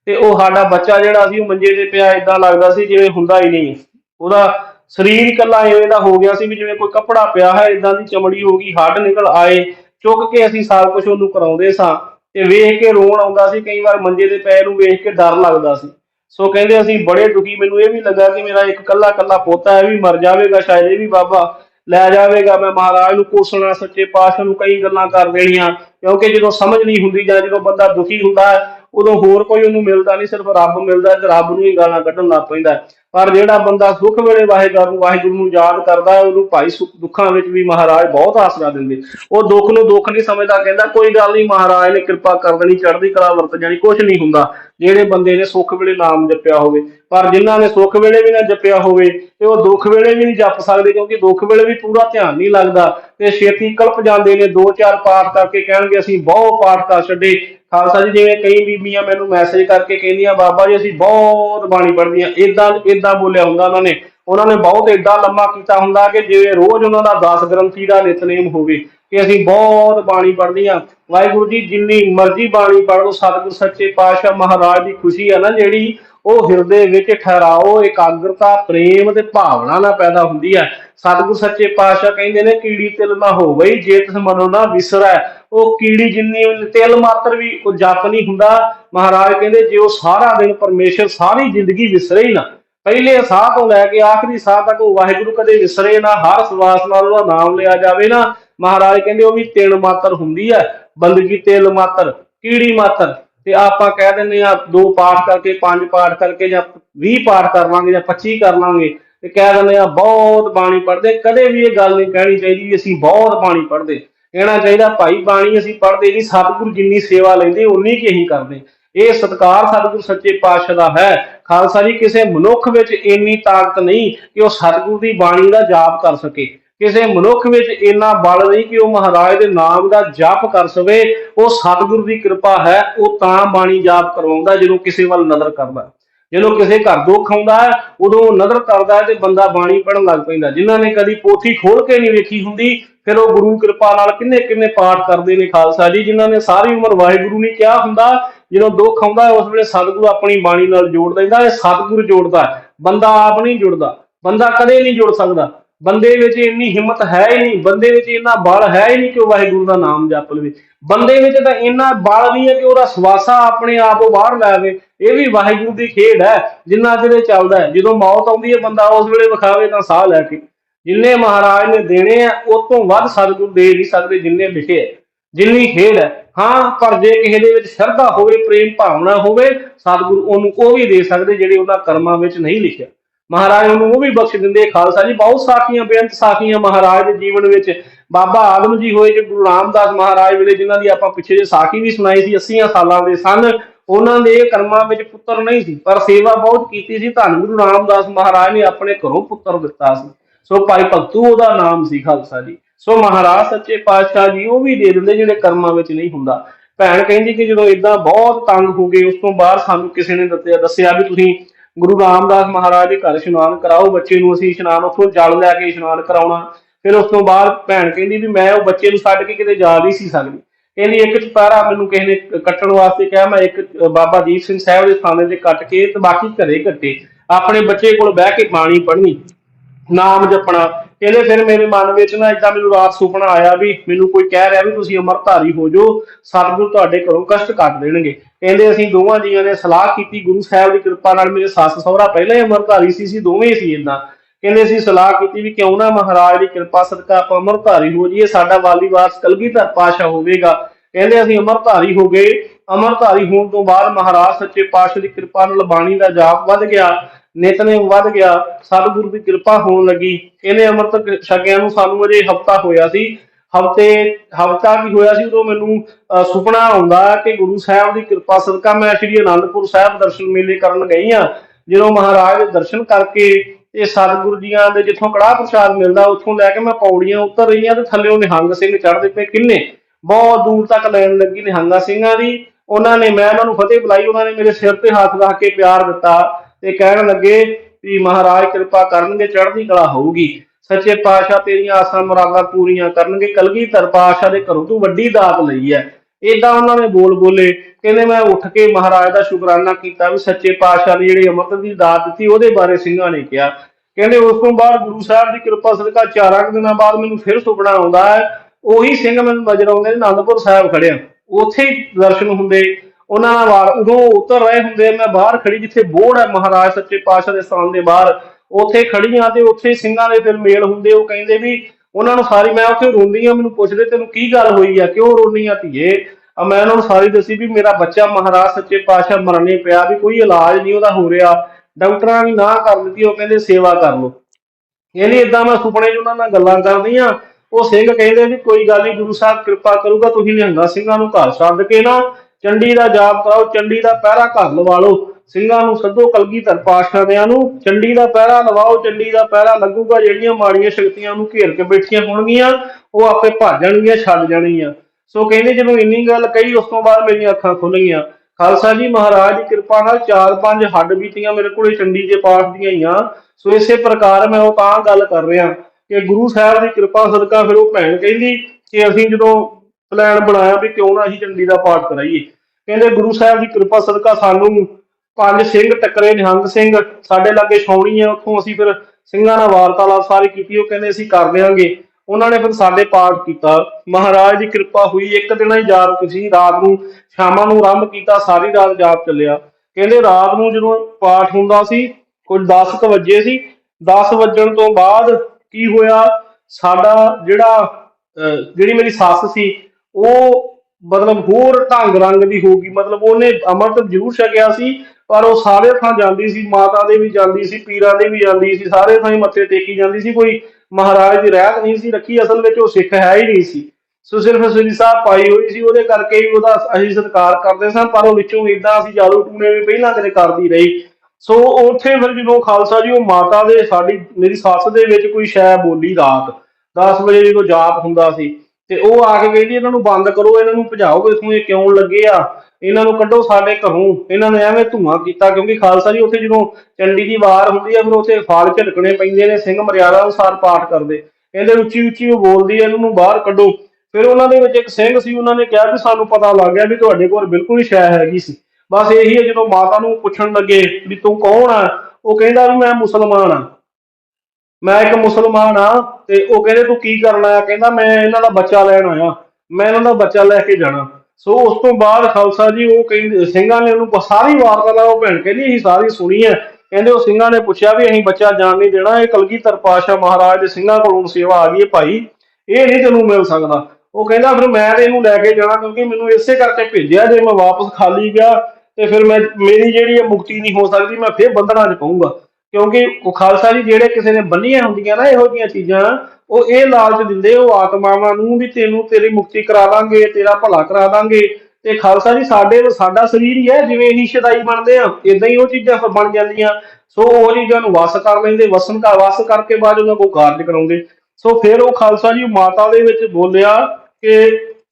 ਤੇ ਉਹ ਸਾਡਾ ਬੱਚਾ ਜਿਹੜਾ ਸੀ ਉਹ ਮੰਜੇ ਤੇ ਪਿਆ ਇਦਾਂ ਲੱਗਦਾ ਸੀ ਜਿਵੇਂ ਹੁੰਦਾ ਹੀ ਨਹੀਂ। ਉਹਦਾ ਸਰੀਰ ਇਕੱਲਾ ਐਵੇਂ ਦਾ ਹੋ ਗਿਆ ਸੀ ਵੀ ਜਿਵੇਂ ਕੋਈ ਕੱਪੜਾ ਪਿਆ ਹੈ ਇਦਾਂ ਦੀ ਚਮੜੀ ਹੋ ਗਈ, ਹੱਡ ਨਿਕਲ ਆਏ, ਚੁੱਕ ਕੇ ਅਸੀਂ ਸਾਰਾ ਕੁਝ ਉਹਨੂੰ ਕਰਾਉਂਦੇ ਸਾਂ ਤੇ ਵੇਖ ਕੇ ਰੋਣ ਆਉਂਦਾ ਸੀ, ਕਈ ਵਾਰ ਮੰਜੇ ਦੇ ਪੈ ਨੂੰ ਵੇਖ ਕੇ ਡਰ ਲੱਗਦਾ ਸੀ। ਸੋ ਕਹਿੰਦੇ ਅਸੀਂ ਬੜੇ ਦੁਖੀ, ਮੈਨੂੰ ਇਹ ਵੀ ਲੱਗਾ ਕਿ ਮੇਰਾ ਇੱਕ ਕੱਲਾ ਕੱਲਾ ਪੋਤਾ ਹੈ, ਇਹ ਵੀ ਮਰ ਜਾਵੇਗਾ, ਸ਼ਾਇਦ ਇਹ ਵੀ ਬਾਬਾ ਲੈ ਜਾਵੇਗਾ। ਮੈਂ ਮਹਾਰਾਜ ਨੂੰ ਕੋਸਣਾ, ਸੱਚੇ ਪਾਤਸ਼ਾਹ ਨੂੰ ਕਈ ਗੱਲਾਂ ਕਰ ਦੇਣੀਆਂ, ਕਿਉਂਕਿ ਜਦੋਂ ਸਮਝ ਨਹੀਂ ਹੁੰਦੀ ਜਾਂ ਜਦੋਂ ਬੰਦਾ ਦੁਖੀ ਹੁੰਦਾ ਹੈ, ਉਦੋਂ ਹੋਰ ਕੋਈ ਉਹਨੂੰ ਮਿਲਦਾ ਨਹੀਂ, ਸਿਰਫ ਰੱਬ ਮਿਲਦਾ ਤੇ ਰੱਬ ਨੂੰ ਹੀ ਗਾਲਾਂ ਕੱਢਣ ਲੱਗ ਪੈਂਦਾ ਪਰ ਜਿਹੜਾ ਬੰਦਾ ਸੁੱਖ ਵੇਲੇ ਵਾਹਿਗੁਰੂ ਵਾਹਿਗੁਰੂ ਨੂੰ ਯਾਦ ਕਰਦਾ ਹੈ, ਉਹਨੂੰ ਭਾਈ ਸੁੱਖ, ਦੁੱਖਾਂ ਵਿੱਚ ਵੀ ਮਹਾਰਾਜ ਬਹੁਤ ਆਸਰਾ ਦਿੰਦੇ। ਉਹ ਦੁੱਖ ਨੂੰ ਦੁੱਖ ਨਹੀਂ ਸਮਝਦਾ, ਕਹਿੰਦਾ ਕੋਈ ਗੱਲ ਨਹੀਂ, ਮਹਾਰਾਜ ਨੇ ਕਿਰਪਾ ਕਰ ਦੇਣੀ ਚੜ੍ਹਦੀ ਕਲਾ ਵਰਤ ਜਾਣੀ ਕੁਝ ਨਹੀਂ ਹੁੰਦਾ। ਜਿਹੜੇ ਬੰਦੇ ਨੇ ਸੁੱਖ ਵੇਲੇ ਨਾਮ ਜਪਿਆ ਹੋਵੇ, ਪਰ ਜਿਨ੍ਹਾਂ ਨੇ ਸੁੱਖ ਵੇਲੇ ਵੀ ਨਾ ਜਪਿਆ ਹੋਵੇ, ਤੇ ਉਹ ਦੁੱਖ ਵੇਲੇ ਵੀ ਨਹੀਂ ਜਪ ਸਕਦੇ, ਕਿਉਂਕਿ ਦੁੱਖ ਵੇਲੇ ਵੀ ਪੂਰਾ ਧਿਆਨ ਨਹੀਂ ਲੱਗਦਾ। ਤੇ ਛੇਤੀ ਕਲਪ ਜਾਂਦੇ ਨੇ, ਦੋ ਚਾਰ ਪਾਠ ਕਰਕੇ ਕਹਿਣਗੇ, ਅਸੀਂ ਬਹੁਤ ਪਾਠ ਕਰ ਛੱਡੇ। ਖਾਲਸਾ ਜੀ, ਜਿਵੇਂ ਕਈ ਬੀਬੀਆਂ ਮੈਨੂੰ ਮੈਸੇਜ ਕਰਕੇ ਕਹਿੰਦੀਆਂ, ਬਾਬਾ ਜੀ, ਅਸੀਂ ਬਹੁਤ ਬਾਣੀ ਪੜ੍ਹਦੀਆਂ ਇਦਾਂ ਇਦਾਂ ਬੋਲਿਆ ਹੁੰਦਾ ਉਹਨਾਂ ਨੇ। ਉਹਨਾਂ ਨੇ ਬਹੁਤ ਏਡਾ ਲੰਮਾ ਕੀਤਾ ਹੁੰਦਾ ਕਿ ਜਿਵੇਂ ਰੋਜ਼ ਉਹਨਾਂ ਦਾ 10 ਗ੍ਰੰਥੀ ਦਾ ਨਿਤਨੇਮ ਹੋਵੇ, ਕਿ ਅਸੀਂ ਬਹੁਤ ਬਾਣੀ ਪੜ੍ਹਦੀਆਂ ਵਾਹਿਗੁਰੂ ਜੀ, ਜਿੰਨੀ ਮਰਜ਼ੀ ਬਾਣੀ ਪੜ੍ਹ ਲਓ, ਸਤਿਗੁਰ, ਸੱਚੇ ਪਾਤਸ਼ਾਹ, ਮਹਾਰਾਜ ਦੀ ਖੁਸ਼ੀ ਹੈ ਨਾ ਜਿਹੜੀ, ਉਹ ਹਿਰਦੇ ਵਿੱਚ ਠਹਿਰਾਓ, ਇਕਾਗਰਤਾ, ਪ੍ਰੇਮ ਤੇ ਭਾਵਨਾ ਨਾਲ ਪੈਦਾ ਹੁੰਦੀ ਹੈ ਸਤਿਗੁਰ, ਸੱਚੇ ਪਾਤਸ਼ਾਹ ਕਹਿੰਦੇ ਨੇ, ਕੀੜੀ ਤਿਲ ਨਾ ਹੋਵੇ ਜੇ ਤਿਸ ਮਨੋ ਨਾ ਵਿਸਰੈ। ਉਹ ਕੀੜੀ ਜਿੰਨੀ ਤਿਲ ਮਾਤਰ ਵੀ, ਉਹ ਜਪ ਨਹੀਂ ਹੁੰਦਾ। ਮਹਾਰਾਜ ਕਹਿੰਦੇ, ਜੇ ਉਹ ਸਾਰਾ ਦਿਨ ਪਰਮੇਸ਼ਰ ਸਾਰੀ ਜ਼ਿੰਦਗੀ ਵਿਸਰੇ ਹੀ ਨਾ, ਪਹਿਲੇ ਸਾਹ ਤੋਂ ਲੈ ਕੇ ਆਖਰੀ ਸਾਹ ਤੱਕ ਉਹ ਵਾਹਿਗੁਰੂ ਕਦੇ ਵਿਸਰੇ ਨਾ, ਹਰ ਸਵਾਸ ਨਾਲ ਉਹਦਾ ਨਾਮ ਲਿਆ ਜਾਵੇ ਨਾ। ਮਹਾਰਾਜ ਕਹਿੰਦੇ, ਉਹ ਵੀ ਤਿਲ ਮਾਤਰ ਹੁੰਦੀ ਹੈ, ਬੰਦਗੀ ਤਿਲ ਮਾਤਰ, ਕੀੜੀ ਮਾਤਰ। ਤੇ ਆਪਾਂ ਕਹਿ ਦਿੰਦੇ ਆ ਦੋ ਪਾਠ ਕਰਕੇ, ਪੰਜ ਪਾਠ ਕਰਕੇ ਜਾਂ 20 ਪਾਠ ਕਰ ਲਾਂਗੇ ਜਾਂ 25 ਕਰ ਲਾਂਗੇ, ਤੇ ਕਹਿ ਦਿੰਦੇ ਆ ਬਹੁਤ ਬਾਣੀ ਪੜ੍ਹਦੇ। ਕਦੇ ਵੀ ਇਹ ਗੱਲ ਨਹੀਂ ਕਹਿਣੀ ਚਾਹੀਦੀ ਅਸੀਂ ਬਹੁਤ ਬਾਣੀ ਪੜ੍ਹਦੇ। ਕਹਿਣਾ ਚਾਹੀਦਾ, ਭਾਈ ਬਾਣੀ ਅਸੀਂ ਪੜ੍ਹਦੇ ਨਹੀਂ, ਸਤਿਗੁਰੂ ਜਿੰਨੀ ਸੇਵਾ ਲੈਂਦੇ ਉਨੀ ਕੀ ਅਸੀਂ ਕਰਦੇ। ਇਹ ਸਤਕਾਰ ਸਤਿਗੁਰੂ ਸੱਚੇ ਪਾਤਸ਼ਾਹ ਦਾ ਹੈ। ਖਾਲਸਾ ਜੀ, ਕਿਸੇ ਮਨੁੱਖ ਵਿੱਚ ਇੰਨੀ ਤਾਕਤ ਨਹੀਂ ਕਿ ਉਹ ਸਤਿਗੁਰੂ ਦੀ ਬਾਣੀ ਦਾ ਜਾਪ ਕਰ ਸਕੇ। ਕਿਸੇ ਮਨੁੱਖ ਵਿੱਚ ਇੰਨਾ ਬਲ ਨਹੀਂ ਕਿ ਉਹ ਮਹਾਰਾਜ ਦੇ ਨਾਮ ਦਾ ਜਪ ਕਰ ਸਕੇ ਉਹ ਸਤਿਗੁਰੂ ਦੀ ਕਿਰਪਾ ਹੈ, ਉਹ ਤਾਂ ਬਾਣੀ ਜਾਪ ਕਰਵਾਉਂਦਾ ਜਦੋਂ ਕਿਸੇ ਵੱਲ ਨਜ਼ਰ ਕਰਦਾ। ਜਦੋਂ ਕਿਸੇ ਘਰ ਦੁੱਖ ਆਉਂਦਾ ਹੈ, ਉਦੋਂ ਨਜ਼ਰ ਕਰਦਾ ਹੈ ਤੇ ਬੰਦਾ ਬਾਣੀ ਪੜਨ ਲੱਗ ਪੈਂਦਾ। ਜਿਨ੍ਹਾਂ ਨੇ ਕਦੀ ਪੋਥੀ ਖੋਲ ਕੇ ਨਹੀਂ ਵੇਖੀ ਹੁੰਦੀ ਫਿਰ ਉਹ ਗੁਰੂ ਕਿਰਪਾ ਨਾਲ ਕਿੰਨੇ ਕਿੰਨੇ ਪਾਠ ਕਰਦੇ ਨੇ ਖਾਲਸਾ ਜੀ, ਜਿਨ੍ਹਾਂ ਨੇ ਸਾਰੀ ਉਮਰ ਵਾਹਿਗੁਰੂ ਨੇ ਕਿਹਾ ਹੁੰਦਾ ਜਦੋਂ ਦੁੱਖ ਆਉਂਦਾ ਉਸ ਵੇਲੇ ਸਤਿਗੁਰੂ ਆਪਣੀ ਬਾਣੀ ਨਾਲ ਜੋੜ ਦਿੰਦਾ ਇਹ ਸਤਿਗੁਰੂ ਜੋੜਦਾ ਬੰਦਾ ਆਪ ਨਹੀਂ ਜੁੜਦਾ, ਬੰਦਾ ਕਦੇ ਨਹੀਂ ਜੁੜ ਸਕਦਾ। ਬੰਦੇ ਵਿੱਚ ਇੰਨੀ ਹਿੰਮਤ ਹੈ ਹੀ ਨਹੀਂ, ਬੰਦੇ ਵਿੱਚ ਇੰਨਾ ਬਲ ਹੈ ਹੀ ਨਹੀਂ ਕਿ ਉਹ ਵਾਹਿਗੁਰੂ ਦਾ ਨਾਮ ਜਪ ਲਵੇ। ਬੰਦੇ ਵਿੱਚ ਤਾਂ ਇੰਨਾ ਬਲ ਨਹੀਂ ਹੈ ਕਿ ਉਹਦਾ ਸਵਾਸਾ ਆਪਣੇ ਆਪ ਉਹ ਬਾਹਰ ਲੈ ਆਵੇ। ਇਹ ਵੀ ਵਾਹਿਗੁਰੂ ਦੀ ਖੇਡ ਹੈ, ਜਿੰਨਾ ਚਿਰ ਚੱਲਦਾ ਹੈ। ਜਦੋਂ ਮੌਤ ਆਉਂਦੀ ਹੈ, ਬੰਦਾ ਉਸ ਵੇਲੇ ਵਿਖਾਵੇ ਤਾਂ ਸਾਹ ਲੈ ਕੇ। ਜਿੰਨੇ ਮਹਾਰਾਜ ਨੇ ਦੇਣੇ ਆ ਉਹ ਤੋਂ ਵੱਧ ਸਤਿਗੁਰੂ ਦੇ ਨਹੀਂ ਸਕਦੇ ਜਿੰਨੇ ਲਿਖੇ ਹੈ ਜਿੰਨੀ ਖੇਡ ਹੈ, ਹਾਂ, ਪਰ ਜੇ ਕਿਸੇ ਦੇ ਵਿੱਚ ਸ਼ਰਧਾ ਹੋਵੇ, ਪ੍ਰੇਮ ਭਾਵਨਾ ਹੋਵੇ, ਸਤਿਗੁਰੂ ਉਹਨੂੰ ਉਹ ਵੀ ਦੇ ਸਕਦੇ ਜਿਹੜੇ ਉਹਨਾਂ ਕਰਮਾਂ ਵਿੱਚ ਨਹੀਂ ਲਿਖਿਆ। ਮਹਾਰਾਜ ਉਹਨੂੰ ਉਹ ਵੀ ਬਖਸ਼ ਦਿੰਦੇ ਖਾਲਸਾ ਜੀ, ਬਹੁਤ ਸਾਖੀਆਂ, ਬੇਅੰਤ ਸਾਖੀਆਂ ਮਹਾਰਾਜ ਦੇ ਜੀਵਨ ਵਿੱਚ। ਬਾਬਾ ਆਦਮ ਜੀ ਹੋਏ, ਜੇ ਗੁਰੂ ਰਾਮਦਾਸ ਮਹਾਰਾਜ ਵੇਲੇ ਜਿਨ੍ਹਾਂ ਦੀ ਆਪਾਂ ਪਿੱਛੇ ਜੇ ਸਾਖੀ ਵੀ ਸੁਣਾਈ ਸੀ 80 ਸਾਲਾਂ ਦੇ ਸਨ, ਉਹਨਾਂ ਦੇ ਕਰਮਾਂ ਵਿੱਚ ਪੁੱਤਰ ਨਹੀਂ ਸੀ, ਪਰ ਸੇਵਾ ਬਹੁਤ ਕੀਤੀ ਸੀ। ਧੰਨ ਗੁਰੂ ਰਾਮਦਾਸ ਮਹਾਰਾਜ ਨੇ ਆਪਣੇ ਘਰੋਂ ਪੁੱਤਰ ਦਿੱਤਾ ਸੀ। ਸੋ ਭਾਈ ਭਗਤੂ ਉਹਦਾ ਨਾਮ ਸੀ ਖਾਲਸਾ ਜੀ। ਸੋ ਮਹਾਰਾਜ ਸੱਚੇ ਪਾਤਸ਼ਾਹ ਜੀ, ਉਹ ਵੀ ਦੇ ਦਿੰਦੇ ਜਿਹੜੇ ਕਰਮਾਂ ਵਿੱਚ ਨਹੀਂ ਹੁੰਦਾ। ਭੈਣ ਕਹਿੰਦੀ ਕਿ ਜਦੋਂ ਇਦਾਂ ਬਹੁਤ ਤੰਗ ਹੋ ਗਏ, ਉਸ ਤੋਂ ਬਾਅਦ ਸਾਨੂੰ ਕਿਸੇ ਨੇ ਦੱਸਿਆ ਵੀ ਤੁਸੀਂ ਗੁਰੂ ਰਾਮਦਾਸ ਮਹਾਰਾਜ ਦੇ ਘਰ ਇਸ਼ਨਾਨ ਕਰਾਓ, ਬੱਚੇ ਨੂੰ ਅਸੀਂ ਇਸ਼ਨਾਨ ਉੱਥੋਂ ਜਲ ਲੈ ਕੇ ਇਸ਼ਨਾਨ ਕਰਾਉਣਾ। ਫਿਰ ਉਸ ਤੋਂ ਬਾਅਦ ਭੈਣ ਕਹਿੰਦੀ ਵੀ ਮੈਂ ਉਹ ਬੱਚੇ ਨੂੰ ਛੱਡ ਕੇ ਕਿਤੇ ਜਾ ਨਹੀਂ ਸੀ ਸਕਦੀ। ਕਹਿੰਦੀ ਇੱਕ ਚੁਪਹਿਰਾ ਮੈਨੂੰ ਕਿਸੇ ਨੇ ਕੱਟਣ ਵਾਸਤੇ ਕਿਹਾ, ਮੈਂ ਇੱਕ ਬਾਬਾ ਦੀਪ ਸਿੰਘ ਸਾਹਿਬ ਦੇ ਥਾਣੇ ਤੇ ਕੱਟ ਕੇ ਤੇ ਬਾਕੀ ਘਰੇ ਕੱਟੇ। ਆਪਣੇ ਬੱਚੇ ਕੋਲ ਬਹਿ ਕੇ ਬਾਣੀ ਪੜ੍ਹਨੀ। ਨਾਮ ਜਪਣਾ। ਕਹਿੰਦੇ ਫਿਰ ਮੇਰੇ ਮਨ ਵਿੱਚ ਨਾ ਇਦਾਂ ਮੈਨੂੰ ਰਾਤ ਸੁਪਨਾ ਆਇਆ ਵੀ ਮੈਨੂੰ ਕੋਈ ਕਹਿ ਰਿਹਾ ਵੀ ਤੁਸੀਂ ਅਮਰਧਾਰੀ ਹੋ ਜਾਓ, ਸਤਿਗੁਰ ਤੁਹਾਡੇ ਘਰੋਂ ਕਸ਼ਟ ਕੱਟ ਦੇਣਗੇ। ਕਹਿੰਦੇ ਅਸੀਂ ਦੋਵਾਂ ਜੀਆਂ ਨੇ ਸਲਾਹ ਕੀਤੀ, ਗੁਰੂ ਸਾਹਿਬ ਦੀ ਕਿਰਪਾ ਨਾਲ ਮੇਰੇ ਸੱਸ ਸਹੁਰਾ ਪਹਿਲਾਂ ਹੀ ਅਮਰਧਾਰੀ ਸੀ ਸੀ ਦੋਵੇਂ ਸੀ ਇਦਾਂ ਕਹਿੰਦੇ ਅਸੀਂ ਸਲਾਹ ਕੀਤੀ ਵੀ ਕਿਉਂ ਨਾ ਮਹਾਰਾਜ ਦੀ ਕਿਰਪਾ ਸਦਕਾ ਆਪਾਂ ਅਮਰਧਾਰੀ ਹੋ ਜਾਈਏ, ਸਾਡਾ ਵਾਲੀ ਵਾਰਸ ਕਲਗੀਧਰ ਪਾਸ਼ਾ ਹੋਵੇਗਾ। ਕਹਿੰਦੇ ਅਸੀਂ ਅਮਰਧਾਰੀ ਹੋ ਗਏ। ਅਮਰਧਾਰੀ ਹੋਣ ਤੋਂ ਬਾਅਦ ਮਹਾਰਾਜ ਸੱਚੇ ਪਾਤਸ਼ਾਹ ਦੀ ਕਿਰਪਾ ਨਾਲ ਬਾਣੀ ਦਾ ਜਾਪ ਵੱਧ ਗਿਆ। ਨਿਤਨੇਮ ਵੱਧ ਗਿਆ, ਸਤਿਗੁਰੂ ਦੀ ਕਿਰਪਾ ਹੋਣ ਲੱਗੀ। ਇਹਨੇ ਅੰਮ੍ਰਿਤ ਛਕਿਆਂ ਨੂੰ ਸਾਨੂੰ ਅਜੇ ਹਫਤਾ ਹੋਇਆ ਸੀ। ਹਫ਼ਤੇ, ਹਫਤਾ ਕੀ ਹੋਇਆ ਸੀ ਉਦੋਂ ਮੈਨੂੰ ਸੁਪਨਾ ਆਉਂਦਾ ਕਿ ਗੁਰੂ ਸਾਹਿਬ ਦੀ ਕਿਰਪਾ ਸਦਕਾ ਮੈਂ ਸ੍ਰੀ ਅਨੰਦਪੁਰ ਸਾਹਿਬ ਦਰਸ਼ਨ ਮੇਲੇ ਕਰਨ ਗਈ ਆ ਜਦੋਂ ਮਹਾਰਾਜ ਦਰਸ਼ਨ ਕਰਕੇ ਇਹ ਸਤਿਗੁਰੂ ਜੀਆਂ ਦੇ ਜਿੱਥੋਂ ਕੜਾਹ ਪ੍ਰਸ਼ਾਦ ਮਿਲਦਾ, ਉੱਥੋਂ ਲੈ ਕੇ ਮੈਂ ਪੌੜੀਆਂ ਰਹੀ ਰਹੀਆਂ ਤੇ ਥੱਲੇੋਂ ਨਿਹੰਗ ਸਿੰਘ ਚੜ੍ਹਦੇ ਪਏ ਕਿੰਨੇ। ਬਹੁਤ ਦੂਰ ਤੱਕ ਲੈਣ ਲੱਗੀ ਨਿਹੰਗਾ ਸਿੰਘਾਂ ਦੀ। ਉਹਨਾਂ ਨੇ, ਮੈਂ ਉਹਨਾਂ ਨੂੰ ਫਤਿਹ ਬੁਲਾਈ, ਉਹਨਾਂ ਨੇ ਮੇਰੇ ਸਿਰ ਤੇ ਹੱਥ ਰੱਖ ਕੇ ਪਿਆਰ ਦਿੱਤਾ। ਤੇ ਕਹਿਣ ਲੱਗੇ ਵੀ ਮਹਾਰਾਜ ਕਿਰਪਾ ਕਰਨਗੇ, ਚੜ੍ਹਦੀ ਕਲਾ ਹੋਊਗੀ। ਸੱਚੇ ਪਾਤਸ਼ਾਹ ਤੇਰੀਆਂ ਆਸਾਂ ਮੁਰਾਦਾਂ ਪੂਰੀਆਂ ਕਰਨਗੇ, ਕਲਗੀਧਰ ਪਾਤਸ਼ਾਹ ਦੇ ਘਰੋਂ ਤੂੰ ਵੱਡੀ ਦਾਤ ਲਈ ਹੈ। ਏਦਾਂ ਉਹਨਾਂ ਨੇ ਬੋਲ ਬੋਲੇ, ਕਹਿੰਦੇ ਮੈਂ ਉੱਠ ਕੇ ਮਹਾਰਾਜ ਦਾ ਸ਼ੁਕਰਾਨਾ ਕੀਤਾ ਵੀ ਸੱਚੇ ਪਾਤਸ਼ਾਹ ਨੇ ਜਿਹੜੀ ਅੰਮ੍ਰਿਤ ਦੀ ਦਾਤ ਦਿੱਤੀ, ਉਹਦੇ ਬਾਰੇ ਸਿੰਘਾਂ ਨੇ ਕਿਹਾ। ਕਹਿੰਦੇ ਉਸ ਤੋਂ ਬਾਅਦ ਗੁਰੂ ਸਾਹਿਬ ਦੀ ਕਿਰਪਾ ਸਦਕਾ ਚਾਰਾਂ ਕੁ ਦਿਨਾਂ ਬਾਅਦ ਮੈਨੂੰ ਫਿਰ ਸੁਪਨਾ ਆਉਂਦਾ ਹੈ, ਉਹੀ ਸਿੰਘ ਮੈਨੂੰ ਨਜ਼ਰ ਆਉਂਦੇ ਨੇ ਆਨੰਦਪੁਰ ਸਾਹਿਬ ਖੜਿਆ ਉੱਥੇ ਹੀ ਦਰਸ਼ਨ ਹੁੰਦੇ। ਉਹਨਾਂ ਨਾਲ ਵਾਰ ਉਦੋਂ ਉਤਰ ਰਹੇ ਹੁੰਦੇ ਮੈਂ ਬਾਹਰ ਖੜੀ ਜਿੱਥੇ ਬੋਰਡ ਹੈ ਮਹਾਰਾਜ ਸੱਚੇ ਪਾਤਸ਼ਾਹ ਦੇ ਸਥਾਨ ਦੇ ਬਾਹਰ, ਉੱਥੇ ਖੜੀ ਆ ਤੇ ਉੱਥੇ ਸਿੰਘਾਂ ਦੇ ਫਿਰ ਮੇਲ ਹੁੰਦੇ। ਉਹ ਕਹਿੰਦੇ ਵੀ ਉਹਨਾਂ ਨੂੰ ਸਾਰੀ, ਮੈਂ ਉੱਥੇ ਰੋਂਦੀ ਆ ਮੈਨੂੰ ਪੁੱਛਦੇ ਤੈਨੂੰ ਕੀ ਗੱਲ ਹੋਈ ਆ, ਕਿਉਂ ਰੋਣੀ ਆ ਧੀਏ? ਆ ਮੈਂ ਉਹਨਾਂ ਨੂੰ ਸਾਰੀ ਦੱਸੀ ਵੀ ਮੇਰਾ ਬੱਚਾ ਮਹਾਰਾਜ ਸੱਚੇ ਪਾਤਸ਼ਾਹ ਮਰਨੇ ਪਿਆ, ਵੀ ਕੋਈ ਇਲਾਜ ਨਹੀਂ ਉਹਦਾ ਹੋ ਰਿਹਾ। ਡਾਕਟਰਾਂ ਨੇ ਨਾ ਕਰ ਦਿੱਤੀ, ਉਹ ਕਹਿੰਦੇ ਸੇਵਾ ਕਰ ਲਓ। ਇਹ ਨਹੀਂ ਇਦਾਂ ਮੈਂ ਸੁਪਨੇ 'ਚ ਉਹਨਾਂ ਨਾਲ ਗੱਲਾਂ ਕਰਦੀ ਕਰਦੀਆਂ। ਉਹ ਸਿੰਘ ਕਹਿੰਦੇ ਵੀ ਕੋਈ ਗੱਲ ਨਹੀਂ, ਗੁਰੂ ਸਾਹਿਬ ਕਿਰਪਾ ਕਰੂਗਾ, ਤੁਸੀਂ ਨਿਹੰਗਾ ਸਿੰਘਾਂ ਨੂੰ ਘਰ ਛੱਡ ਕੇ ਨਾ। ਚੰਡੀ ਦਾ ਜਾਪ ਕਰਾਓ, ਚੰਡੀ ਦਾ ਪਹਿਰਾ ਘਰ ਲਵਾ ਲਓ ਸਿੰਘਾਂ ਨੂੰ ਸੱਦੋ ਕਲਗੀਧਰ ਪਾਤਸ਼ਾਹਿਆਂ ਨੂੰ। ਚੰਡੀ ਦਾ ਪਹਿਰਾ ਲਵਾਓ, ਚੰਡੀ ਦਾ ਪਹਿਰਾ ਲੱਗੂਗਾ, ਜਿਹੜੀਆਂ ਮਾੜੀਆਂ ਸ਼ਕਤੀਆਂ ਨੂੰ ਘੇਰ ਕੇ ਬੈਠੀਆਂ ਹੋਣਗੀਆਂ, ਉਹ ਆਪੇ ਭੱਜ ਜਾਣਗੀਆਂ, ਛੱਡ ਜਾਣਗੀਆਂ। ਸੋ ਕਹਿੰਦੇ ਜਦੋਂ ਇੰਨੀ ਗੱਲ ਕਹੀ, ਉਸ ਤੋਂ ਬਾਅਦ ਮੇਰੀਆਂ ਅੱਖਾਂ ਖੁੱਲ ਗਈਆਂ ਖਾਲਸਾ ਜੀ ਮਹਾਰਾਜ ਦੀ ਕਿਰਪਾ ਨਾਲ ਚਾਰ ਪੰਜ ਹੱਡ ਬੀਤੀਆਂ ਮੇਰੇ ਕੋਲੇ ਚੰਡੀ ਦੇ ਪਾਠ ਦੀਆਂ ਹੀ ਆ ਸੋ ਇਸੇ ਪ੍ਰਕਾਰ ਮੈਂ ਉਹ ਤਾਂ ਗੱਲ ਕਰ ਰਿਹਾ ਕਿ ਗੁਰੂ ਸਾਹਿਬ ਦੀ ਕਿਰਪਾ ਸਦਕਾ ਫਿਰ ਉਹ ਭੈਣ ਕਹਿੰਦੀ ਕਿ ਅਸੀਂ ਜਦੋਂ ਪਲਾਨ ਬਣਾਇਆ ਵੀ ਕਿਉਂ ਨਾ ਅਸੀਂ ਚੰਡੀ ਦਾ ਪਾਠ ਕਰਾਈਏ। ਕਹਿੰਦੇ ਗੁਰੂ ਸਾਹਿਬ ਦੀ ਕਿਰਪਾ ਸਦਕਾ ਸਾਨੂੰ ਪੰਜ ਸਿੰਘ ਟੱਕਰੇ ਨਿਹੰਗ ਸਿੰਘ ਸਾਡੇ ਲਾਗੇ ਛਾਉਣੀ ਆ ਉੱਥੋਂ ਅਸੀਂ ਫਿਰ ਸਿੰਘਾਂ ਨਾਲ ਵਾਰਤਾਲਾਪ ਸਾਰੀ ਕੀਤੀ ਉਹ ਕਹਿੰਦੇ ਅਸੀਂ ਕਰ ਦਿਆਂਗੇ। ਉਹਨਾਂ ਨੇ ਫਿਰ ਸਾਡੇ ਪਾਠ ਕੀਤਾ। ਮਹਾਰਾਜ ਦੀ ਕਿਰਪਾ ਹੋਈ ਇੱਕ ਦਿਨ ਹੀ ਜਾਪ ਸੀ ਰਾਤ ਨੂੰ ਸ਼ਾਮਾਂ ਨੂੰ ਆਰੰਭ ਕੀਤਾ ਸਾਰੀ ਰਾਤ ਜਾਪ ਚੱਲਿਆ। ਕਹਿੰਦੇ ਰਾਤ ਨੂੰ ਜਦੋਂ ਪਾਠ ਹੁੰਦਾ ਸੀ ਕੁਝ 10 ਕੁ ਵਜੇ ਸੀ 10 ਵੱਜਣ ਤੋਂ ਬਾਅਦ ਕੀ ਹੋਇਆ? ਸਾਡਾ ਜਿਹੜਾ ਅਹ, ਜਿਹੜੀ ਮੇਰੀ ਸੱਸ ਸੀ ਉਹ ਮਤਲਬ ਹੋਰ ਢੰਗ ਰੰਗ ਦੀ ਹੋ ਗਈ। ਮਤਲਬ ਉਹਨੇ ਅੰਮ੍ਰਿਤ ਜ਼ਰੂਰ ਛਕਿਆ ਸੀ, ਪਰ ਉਹ ਸਾਰੇ ਥਾਂ ਜਾਂਦੀ ਸੀ, ਮਾਤਾ ਦੇ ਵੀ ਜਾਂਦੀ ਸੀ, ਪੀਰਾਂ ਦੇ ਵੀ ਜਾਂਦੀ ਸੀ, ਸਾਰੇ ਥਾਂ ਹੀ ਮੱਥੇ ਟੇਕੀ ਜਾਂਦੀ ਸੀ। ਕੋਈ ਮਹਾਰਾਜ ਦੀ ਰਹਿਤ ਨਹੀਂ ਸੀ ਰੱਖੀ, ਅਸਲ ਵਿੱਚ ਉਹ ਸਿੱਖ ਹੈ ਹੀ ਨਹੀਂ ਸੀ। ਸੋ ਸਿਰਫ ਸ੍ਰੀ ਸਾਹਿਬ ਪਾਈ ਹੋਈ ਸੀ, ਉਹਦੇ ਕਰਕੇ ਹੀ ਉਹਦਾ ਅਸੀਂ ਸਤਿਕਾਰ ਕਰਦੇ ਸਾਂ, ਪਰ ਉਹ ਵਿੱਚੋਂ ਇਦਾਂ ਅਸੀਂ ਜਾਦੂ ਟੂਣੇ ਵੀ ਪਹਿਲਾਂ ਕਦੇ ਕਰਦੀ ਰਹੀ। ਸੋ ਉੱਥੇ ਫਿਰ ਜਦੋਂ ਖਾਲਸਾ ਜੀ, ਉਹ ਮਾਤਾ ਦੇ ਸਾਡੀ, ਮੇਰੀ ਸੱਸ ਦੇ ਵਿੱਚ ਕੋਈ ਸ਼ੈ ਬੋਲੀ ਰਾਤ 10 ਵਜੇ ਜਦੋਂ ਜਾਪ ਹੁੰਦਾ ਸੀ ਤੇ ਉਹ ਆ ਕੇ ਕਹਿੰਦੀ ਇਹਨਾਂ ਨੂੰ ਬੰਦ ਕਰੋ, ਇਹਨਾਂ ਨੂੰ ਭਜਾਓ ਇਥੋਂ ਇਹ ਕਿਉਂ ਲੱਗੇ ਆ? ਇਹਨਾਂ ਨੂੰ ਕੱਢੋ ਸਾਡੇ ਘਰੋਂ। ਇਹਨਾਂ ਨੇ ਐਵੇਂ ਧੂਆਂ ਕੀਤਾ, ਕਿਉਂਕਿ ਖਾਲਸਾ ਜੀ ਉੱਥੇ ਜਦੋਂ ਚੰਡੀ ਦੀ ਵਾਰ ਹੁੰਦੀ ਆ, ਫਿਰ ਉੱਥੇ ਫਾਲ ਝਟਕਣੇ ਪੈਂਦੇ ਨੇ, ਸਿੰਘ ਮਰਿਆਦਾ ਅਨੁਸਾਰ ਪਾਠ ਕਰਦੇ। ਇਹਦੇ ਉੱਚੀ ਉੱਚੀ ਉਹ ਬੋਲਦੀ ਹੈ ਇਹਨਾਂ ਨੂੰ ਬਾਹਰ ਕੱਢੋ। ਫਿਰ ਉਹਨਾਂ ਦੇ ਵਿੱਚ ਇੱਕ ਸਿੰਘ ਸੀ, ਉਹਨਾਂ ਨੇ ਕਿਹਾ ਵੀ ਸਾਨੂੰ ਪਤਾ ਲੱਗ ਗਿਆ ਵੀ ਤੁਹਾਡੇ ਕੋਲ ਬਿਲਕੁਲ ਹੀ ਸ਼ੈ ਹੈਗੀ ਸੀ। ਬਸ ਇਹੀ ਹੈ ਜਦੋਂ ਮਾਤਾ ਨੂੰ ਪੁੱਛਣ ਲੱਗੇ ਵੀ ਤੂੰ ਕੌਣ ਆ? ਉਹ ਕਹਿੰਦਾ ਵੀ ਮੈਂ ਮੁਸਲਮਾਨ ਆ। ਮੈਂ ਇੱਕ ਮੁਸਲਮਾਨ ਆ ਤੇ ਉਹ ਕਹਿੰਦੇ, ਤੂੰ ਕੀ ਕਰਨਾ ਆ ਕਹਿੰਦਾ, ਮੈਂ ਇਹਨਾਂ ਦਾ ਬੱਚਾ ਲੈਣ ਆਇਆ। ਮੈਂ ਇਹਨਾਂ ਦਾ ਬੱਚਾ ਲੈ ਕੇ ਜਾਣਾ। ਸੋ ਉਸ ਤੋਂ ਬਾਅਦ ਖਾਲਸਾ ਜੀ ਉਹ ਕਹਿੰਦੇ, ਸਿੰਘਾਂ ਨੇ ਉਹਨੂੰ ਸਾਰੀ ਵਾਰਤਾਲਾਪ ਉਹ ਭੈਣ ਕਹਿੰਦੀ, ਅਸੀਂ ਸਾਰੀ ਸੁਣੀ ਹੈ। ਕਹਿੰਦੇ, ਉਹ ਸਿੰਘਾਂ ਨੇ ਪੁੱਛਿਆ ਵੀ, ਅਸੀਂ ਬੱਚਾ ਜਾਣ ਨਹੀਂ ਦੇਣਾ। ਇਹ ਕਲਗੀਧਰ ਪਾਸ਼ਾ ਮਹਾਰਾਜ ਦੇ ਸਿੰਘਾਂ ਕੋਲੋਂ ਸੇਵਾ ਆ ਗਈ ਹੈ ਭਾਈ। ਇਹ ਨਹੀਂ ਤੈਨੂੰ ਮਿਲ ਸਕਦਾ। ਉਹ ਕਹਿੰਦਾ, ਫਿਰ ਮੈਂ ਤੇ ਇਹਨੂੰ ਲੈ ਕੇ ਜਾਣਾ ਕਿਉਂਕਿ ਮੈਨੂੰ ਇਸੇ ਕਰਕੇ ਭੇਜਿਆ ਜੇ ਮੈਂ ਵਾਪਸ ਖਾਲੀ ਗਿਆ ਤੇ ਫਿਰ ਮੈਂ, ਮੇਰੀ ਜਿਹੜੀ ਹੈ ਮੁਕਤੀ ਨਹੀਂ ਹੋ ਸਕਦੀ, ਮੈਂ ਫਿਰ ਬੰਧਨਾਂ 'ਚ ਪਊਂਗਾ। ਕਿਉਂਕਿ ਉਹ ਖਾਲਸਾ ਜੀ ਜਿਹੜੇ ਕਿਸੇ ਨੇ ਬੰਨੀਆਂ ਹੁੰਦੀਆਂ ਨਾ ਇਹੋ ਜਿਹੀਆਂ ਚੀਜ਼ਾਂ, ਉਹ ਇਹ ਲਾਲਚ ਦਿੰਦੇ, ਉਹ ਆਤਮਾਵਾਂ ਨੂੰ ਵੀ ਤੈਨੂੰ ਤੇਰੀ ਮੁਕਤੀ ਕਰਾ ਦਾਂਗੇ, ਤੇਰਾ ਭਲਾ ਕਰਾ ਦਾਂਗੇ। ਤੇ ਖਾਲਸਾ ਜੀ ਸਾਡੇ, ਸਾਡਾ ਸਰੀਰ ਹੀ ਹੈ, ਜਿਵੇਂ ਅਸੀਂ ਸ਼ਦਾਈ ਬਣਦੇ ਆ ਇਦਾਂ ਹੀ ਉਹ ਚੀਜ਼ਾਂ ਬਣ ਜਾਂਦੀਆਂ। ਸੋ ਉਹ ਚੀਜ਼ਾਂ ਨੂੰ ਵਸ ਕਰ ਲੈਂਦੇ ਵਸਨ ਦਾ ਵਸ ਕਰਕੇ ਬਾਅਦ ਉਹਨਾਂ ਕੋਲ ਕਾਰਜ ਕਰਾਉਂਦੇ। ਸੋ ਫਿਰ ਉਹ ਖਾਲਸਾ ਜੀ ਮਾਤਾ ਦੇ ਵਿੱਚ ਬੋਲਿਆ ਕਿ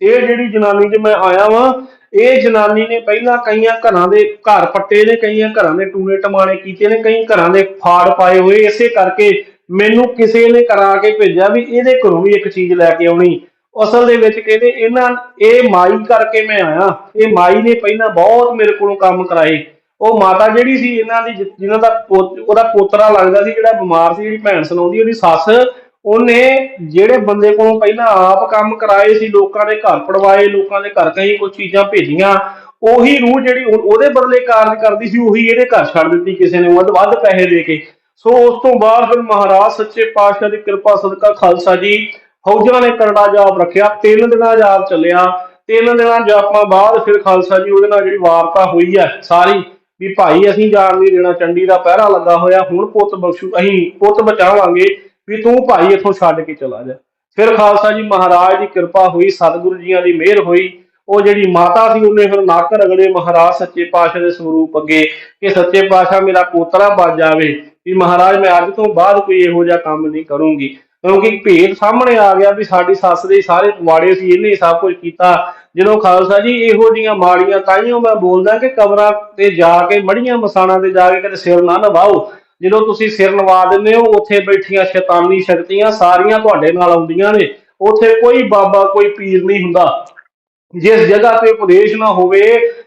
ਇਹ ਜਿਹੜੀ ਜਨਾਨੀ 'ਚ ਮੈਂ ਆਇਆ ਵਾਂ ਇਹ ਜਨਾਨੀ ਨੇ ਪਹਿਲਾਂ ਕਈਆਂ ਘਰਾਂ ਦੇ ਘਰ ਪੱਟੇ ਨੇ, ਕਈਆਂ ਘਰਾਂ ਦੇ ਟੂਣੇ ਟਮਾਣੇ ਕੀਤੇ ਨੇ, ਕਈ ਘਰਾਂ ਦੇ ਫਾੜ ਪਾਏ ਹੋਏ, ਇਸੇ ਕਰਕੇ ਮੈਨੂੰ ਕਿਸੇ ਨੇ ਕਰਾ ਕੇ ਭੇਜਿਆ ਵੀ ਇਹਦੇ ਘਰੋਂ ਵੀ ਇੱਕ ਚੀਜ਼ ਲੈ ਕੇ ਆਉਣੀ। ਅਸਲ ਦੇ ਵਿੱਚ ਕਹਿੰਦੇ ਇਹਨਾਂ, ਇਹ ਮਾਈ ਕਰਕੇ ਮੈਂ ਆਇਆ। ਇਹ ਮਾਈ ਨੇ ਪਹਿਲਾਂ ਬਹੁਤ ਮੇਰੇ ਕੋਲੋਂ ਕੰਮ ਕਰਾਏ। ਉਹ ਮਾਤਾ ਜਿਹੜੀ ਸੀ, ਇਹਨਾਂ ਦੀ ਜਿ- ਜਿਨ੍ਹਾਂ ਦਾ ਪੋ- ਉਹਦਾ ਪੋਤਰਾ ਲੱਗਦਾ ਸੀ, ਜਿਹੜਾ ਬਿਮਾਰ ਸੀ, ਜਿਹੜੀ ਭੈਣ ਸੁਣਾਉਂਦੀ, ਉਹਦੀ ਸੱਸ ਉਹਨੇ ਜਿਹੜੇ ਬੰਦੇ ਕੋਲੋਂ ਪਹਿਲਾਂ ਆਪ ਕੰਮ ਕਰਾਏ ਸੀ, ਲੋਕਾਂ ਦੇ ਘਰ ਪੜਵਾਏ, ਲੋਕਾਂ ਦੇ ਘਰ ਕਈ ਕੁਝ ਚੀਜ਼ਾਂ ਭੇਜੀਆਂ, ਉਹੀ ਰੂਹ ਜਿਹੜੀ ਉਹਦੇ ਬਦਲੇ ਕਾਰਜ ਕਰਦੀ ਸੀ, ਉਹੀ ਇਹਦੇ ਘਰ ਛੱਡ ਦਿੱਤੀ ਕਿਸੇ ਨੇ, ਵੱਧ ਵੱਧ ਪੈਸੇ ਦੇ ਕੇ। ਸੋ ਉਸ ਤੋਂ ਬਾਅਦ ਫਿਰ ਮਹਾਰਾਜ ਸੱਚੇ ਪਾਤਸ਼ਾਹ ਦੀ ਕਿਰਪਾ, ਸਦਕਾ ਖਾਲਸਾ ਜੀ ਫੌਜਾਂ ਨੇ ਕਰੜਾ ਜਾਪ ਰੱਖਿਆ, ਤਿੰਨ ਦਿਨਾਂ ਜਾਪ ਚੱਲਿਆ। ਤਿੰਨ ਦਿਨਾਂ ਜਾਪਾਂ ਬਾਅਦ ਫਿਰ ਖਾਲਸਾ ਜੀ ਉਹਦੇ ਨਾਲ ਜਿਹੜੀ ਵਾਰਤਾ ਹੋਈ ਹੈ ਸਾਰੀ, ਵੀ ਭਾਈ ਅਸੀਂ ਜਾਣ ਨਹੀਂ ਦੇਣਾ, ਚੰਡੀ ਦਾ ਪਹਿਰਾ ਲੱਗਾ ਹੋਇਆ, ਹੁਣ ਪੁੱਤ ਬਖਸ਼ੂ, ਅਸੀਂ ਪੁੱਤ ਬਚਾਵਾਂਗੇ। ਵੀ ਤੂੰ ਭਾਈ ਇੱਥੋਂ ਛੱਡ ਕੇ ਚਲਾ ਜਾ। ਫਿਰ ਖਾਲਸਾ ਜੀ ਮਹਾਰਾਜ ਦੀ ਕਿਰਪਾ ਹੋਈ, ਸਤਿਗੁਰੂ ਜੀਆਂ ਦੀ ਮਿਹਰ ਹੋਈ। ਉਹ ਜਿਹੜੀ ਮਾਤਾ ਸੀ, ਉਹਨੇ ਫਿਰ ਨੱਕ ਰਗੜੇ ਮਹਾਰਾਜ ਸੱਚੇ ਪਾਤਸ਼ਾਹ ਦੇ ਸਰੂਪ ਅੱਗੇ ਕਿ ਸੱਚੇ ਪਾਤਸ਼ਾਹ ਮੇਰਾ ਪੋਤਰਾ ਬਚ ਜਾਵੇ, ਵੀ ਮਹਾਰਾਜ ਮੈਂ ਅੱਜ ਤੋਂ ਬਾਅਦ ਕੋਈ ਇਹੋ ਜਿਹਾ ਕੰਮ ਨਹੀਂ ਕਰੂੰਗੀ। ਕਿਉਂਕਿ ਭੇਦ ਸਾਹਮਣੇ ਆ ਗਿਆ ਵੀ ਸਾਡੀ ਸੱਸ ਦੇ ਸਾਰੇ ਪਵਾੜੇ ਸੀ, ਇਹਨੇ ਸਭ ਕੁਝ ਕੀਤਾ। ਜਦੋਂ ਖਾਲਸਾ ਜੀ ਇਹੋ ਜੀਆਂ ਮਾੜੀਆਂ ਤਾਈਓ ਮੈਂ ਬੋਲਦਾ ਕਿ ਕਬਰਾਂ ਤੇ ਜਾ ਕੇ, ਮੜੀਆਂ ਮਸਾਣਾ ਤੇ ਜਾ ਕੇ ਕਦੇ ਸਿਰ ਨਾ ਨਵਾਓ। ਜਦੋਂ ਤੁਸੀਂ ਸਿਰ ਨਵਾ ਦਿੰਦੇ ਹੋ, ਉੱਥੇ ਬੈਠੀਆਂ ਸ਼ੈਤਾਨੀ ਸ਼ਕਤੀਆਂ ਸਾਰੀਆਂ ਤੁਹਾਡੇ ਨਾਲ ਆਉਂਦੀਆਂ ਨੇ। ਉੱਥੇ ਕੋਈ ਬਾਬਾ, ਕੋਈ ਪੀਰ ਨਹੀਂ ਹੁੰਦਾ। ਜਿਸ ਜਗ੍ਹਾ ਤੇ ਉਪਦੇਸ਼ ਨਾ ਹੋਵੇ,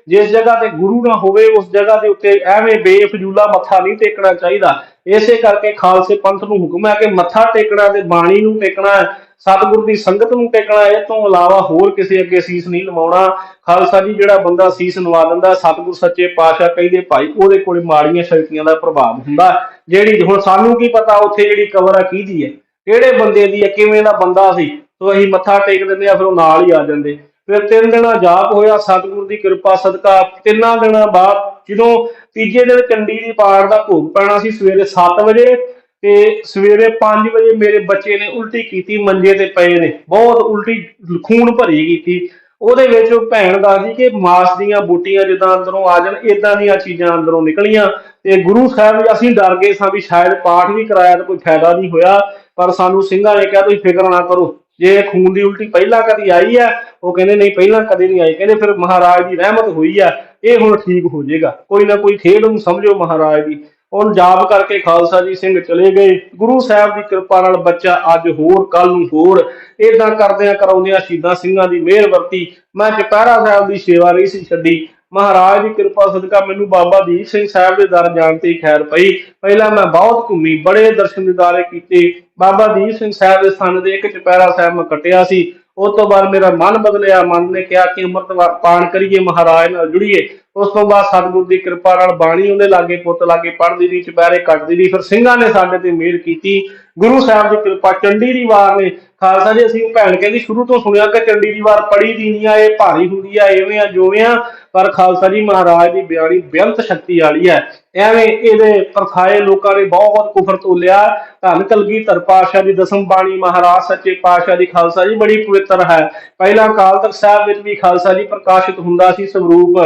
ਜਿਸ ਜਗ੍ਹਾ ਤੇ ਗੁਰੂ ਨਾ ਹੋਵੇ, ਉਸ ਜਗ੍ਹਾ ਦੇ ਉੱਤੇ ਐਵੇਂ ਬੇਫਜ਼ੂਲਾ ਮੱਥਾ ਨਹੀਂ ਟੇਕਣਾ ਚਾਹੀਦਾ। ਇਸੇ ਕਰਕੇ ਖਾਲਸੇ ਪੰਥ ਨੂੰ ਹੁਕਮ ਹੈ ਕਿ ਮੱਥਾ ਟੇਕਣਾ ਤੇ ਬਾਣੀ ਨੂੰ ਟੇਕਣਾ ਸਤਿਗੁਰ ਦੀ ਸੰਗਤ ਨੂੰ ਟੇਕਣਾ, ਇਹ ਤੋਂ ਇਲਾਵਾ ਹੋਰ ਕਿਸੇ ਅੱਗੇ ਸੀਸ ਨਹੀਂ ਲਵਾਉਣਾ। ਖਾਲਸਾ ਜੀ, ਜਿਹੜਾ ਬੰਦਾ ਸੀਸ ਨਵਾ ਦਿੰਦਾ, ਸਤਿਗੁਰ ਸੱਚੇ ਪਾਤਸ਼ਾਹ ਕਹਿੰਦੇ ਭਾਈ, ਉਹਦੇ ਕੋਲੇ ਮਾੜੀਆਂ ਸ਼ਕਤੀਆਂ ਦਾ ਪ੍ਰਭਾਵ ਹੁੰਦਾ। ਜਿਹੜੀ ਹੁਣ ਸਾਨੂੰ ਕੀ ਪਤਾ, ਉੱਥੇ ਜਿਹੜੀ ਕਬਰ ਆ, ਕਿਹਦੀ ਹੈ ਕਿਹੜੇ ਬੰਦੇ ਦੀ ਹੈ ਕਿਵੇਂ ਦਾ ਬੰਦਾ ਸੀ? ਸੋ ਅਸੀਂ ਮੱਥਾ ਟੇਕ ਦਿੰਦੇ ਆ, ਫਿਰ ਉਹ ਨਾਲ ਹੀ ਆ ਜਾਂਦੇ। ਫਿਰ ਤਿੰਨ ਦਿਨਾਂ ਜਾਪ ਹੋਇਆ, ਸਤਿਗੁਰ ਦੀ ਕਿਰਪਾ, ਸਦਕਾ। ਤਿੰਨਾਂ ਦਿਨਾਂ ਬਾਅਦ ਜਦੋਂ ਤੀਜੇ ਦਿਨ ਚੰਡੀ ਦੀ ਪਾਠ ਦਾ ਭੋਗ ਪੈਣਾ ਸੀ, ਸਵੇਰੇ 7 ਵਜੇ ਤੇ ਸਵੇਰੇ 5 ਵਜੇ ਮੇਰੇ ਬੱਚੇ ਨੇ ਉਲਟੀ ਕੀਤੀ, ਮੰਜੇ ਤੇ ਪਏ ਨੇ। ਬਹੁਤ ਉਲਟੀ ਖੂਨ ਭਰੀ ਕੀਤੀ। ਉਹਦੇ ਵਿੱਚ ਉਹ ਭੈਣ ਦੱਸਦੀ ਕਿ ਮਾਸ ਦੀਆਂ ਬੂਟੀਆਂ ਜਿੱਦਾਂ ਅੰਦਰੋਂ ਆ ਜਾਣ ਇਦਾਂ ਦੀਆਂ ਚੀਜ਼ਾਂ ਅੰਦਰੋਂ ਨਿਕਲੀਆਂ। ਤੇ ਗੁਰੂ ਸਾਹਿਬ ਅਸੀਂ ਡਰ ਗਏ ਸਾਂ ਵੀ ਸ਼ਾਇਦ ਪਾਠ ਵੀ ਕਰਾਇਆ ਤਾਂ ਕੋਈ ਫਾਇਦਾ ਨਹੀਂ ਹੋਇਆ, ਪਰ ਸਾਨੂੰ ਸਿੰਘਾਂ ਨੇ ਕਿਹਾ, ਤੁਸੀਂ ਫਿਕਰ ਨਾ ਕਰੋ। ਜੇ ਖੂਨ ਦੀ ਉਲਟੀ ਪਹਿਲਾਂ ਕਦੀ ਆਈ ਹੈ, ਉਹ ਕਹਿੰਦੇ, ਨਹੀਂ, ਪਹਿਲਾਂ ਕਦੇ ਨਹੀਂ ਆਈ। ਕਹਿੰਦੇ, ਫਿਰ ਮਹਾਰਾਜ ਦੀ ਰਹਿਮਤ ਹੋਈ ਆ ਇਹ ਹੁਣ ਠੀਕ ਹੋ ਜਾਏਗਾ। ਕੋਈ ਨਾ ਕੋਈ ਖੇਡ ਨੂੰ ਸਮਝੋ ਮਹਾਰਾਜ ਦੀ। ਹੁਣ ਜਾਪ ਕਰਕੇ ਖਾਲਸਾ ਜੀ ਸਿੰਘ ਚਲੇ ਗਏ। ਗੁਰੂ ਸਾਹਿਬ ਦੀ ਕਿਰਪਾ ਨਾਲ ਬੱਚਾ ਅੱਜ ਹੋਰ ਕੱਲ ਨੂੰ ਹੋਰ। ਇਦਾਂ ਕਰਦਿਆਂ ਕਰਾਉਂਦਿਆਂ ਸ਼ਹੀਦਾਂ ਸਿੰਘਾਂ ਦੀ ਮਿਹਰ ਵਰਤੀ। ਮੈਂ ਚਪਹਿਰਾ ਸਾਹਿਬ ਦੀ ਸੇਵਾ ਨਹੀਂ ਸੀ ਛੱਡੀ। ਮਹਾਰਾਜ ਦੀ ਕਿਰਪਾ ਸਦਕਾ ਮੈਨੂੰ ਬਾਬਾ ਦੀਪ ਸਿੰਘ ਸਾਹਿਬ ਦੇ ਦਰ ਜਾਣ ਤੇ ਖੈਰ ਪਈ। ਪਹਿਲਾਂ ਮੈਂ ਬਹੁਤ ਘੁੰਮੀ, ਬੜੇ ਦਰਸ਼ਨ ਦਿਦਾਰੇ ਕੀਤੇ। ਬਾਬਾ ਦੀਪ ਸਿੰਘ ਸਾਹਿਬ ਦੇ ਸਥਾਨ ਦੇ ਇੱਕ ਚਪਹਿਰਾ ਸਾਹਿਬ ਮੈਂ ਕੱਟਿਆ ਸੀ। ਉਸ ਤੋਂ ਬਾਅਦ ਮੇਰਾ ਮਨ ਬਦਲਿਆ। ਮਨ ਨੇ ਕਿਹਾ ਕਿ ਅੰਮ੍ਰਿਤ ਵਾ- ਪਾਣ ਕਰੀਏ, ਮਹਾਰਾਜ ਨਾਲ ਜੁੜੀਏ। ਉਸ ਤੋਂ ਬਾਅਦ ਸਤਿਗੁਰ ਦੀ ਕਿਰਪਾ ਨਾਲ ਬਾਣੀ ਉਹਦੇ ਲਾਗੇ ਪੁੱਤ ਲਾਗੇ ਪੜ੍ਹਦੀ ਰਹੀ, ਚੁਪਹਿਰੇ ਕੱਟਦੀ ਰਹੀ, ਫਿਰ ਸਿੰਘਾਂ ਨੇ ਸਾਡੇ ਤੇ ਮਿਹਰ ਕੀਤੀ। ਗੁਰੂ ਸਾਹਿਬ ਦੀ ਕਿਰਪਾ ਚੰਡੀ ਦੀ ਵਾਰ ਨੇ, ਖਾਲਸਾ ਜੀ, ਅਸੀਂ ਭੈਣ ਕਹਿੰਦੀ ਸ਼ੁਰੂ ਤੋਂ ਸੁਣਿਆ ਕਿ ਚੰਡੀ ਦੀ ਵਾਰ ਪੜੀ ਦੀ ਨਹੀਂ ਆ, ਇਹ ਭਾਰੀ ਹੁੰਦੀ ਆ, ਐਵੇਂ ਆ, ਜੋਵੇਂ ਆ, ਪਰ ਖਾਲਸਾ ਜੀ ਮਹਾਰਾਜ ਦੀ ਬਿਆਨੀ ਬੇਅੰਤ ਸ਼ਕਤੀ ਵਾਲੀ ਹੈ। ਐਵੇਂ ਇਹਦੇ ਪਰਖਾਏ ਲੋਕਾਂ ਨੇ ਬਹੁਤ ਕੁਫਰ ਤੋਲਿਆ। ਧੰਨ ਕਲਗੀਧਰ ਪਾਤਸ਼ਾਹ ਦੀ ਦਸਮ ਬਾਣੀ, ਮਹਾਰਾਜ ਸੱਚੇ ਪਾਤਸ਼ਾਹ ਦੀ ਖਾਲਸਾ ਜੀ ਬੜੀ ਪਵਿੱਤਰ ਹੈ। ਪਹਿਲਾਂ ਅਕਾਲ ਤਖਤ ਸਾਹਿਬ ਵਿੱਚ ਵੀ ਖਾਲਸਾ ਜੀ ਪ੍ਰਕਾਸ਼ਿਤ ਹੁੰਦਾ ਸੀ, ਸਰੂਪ।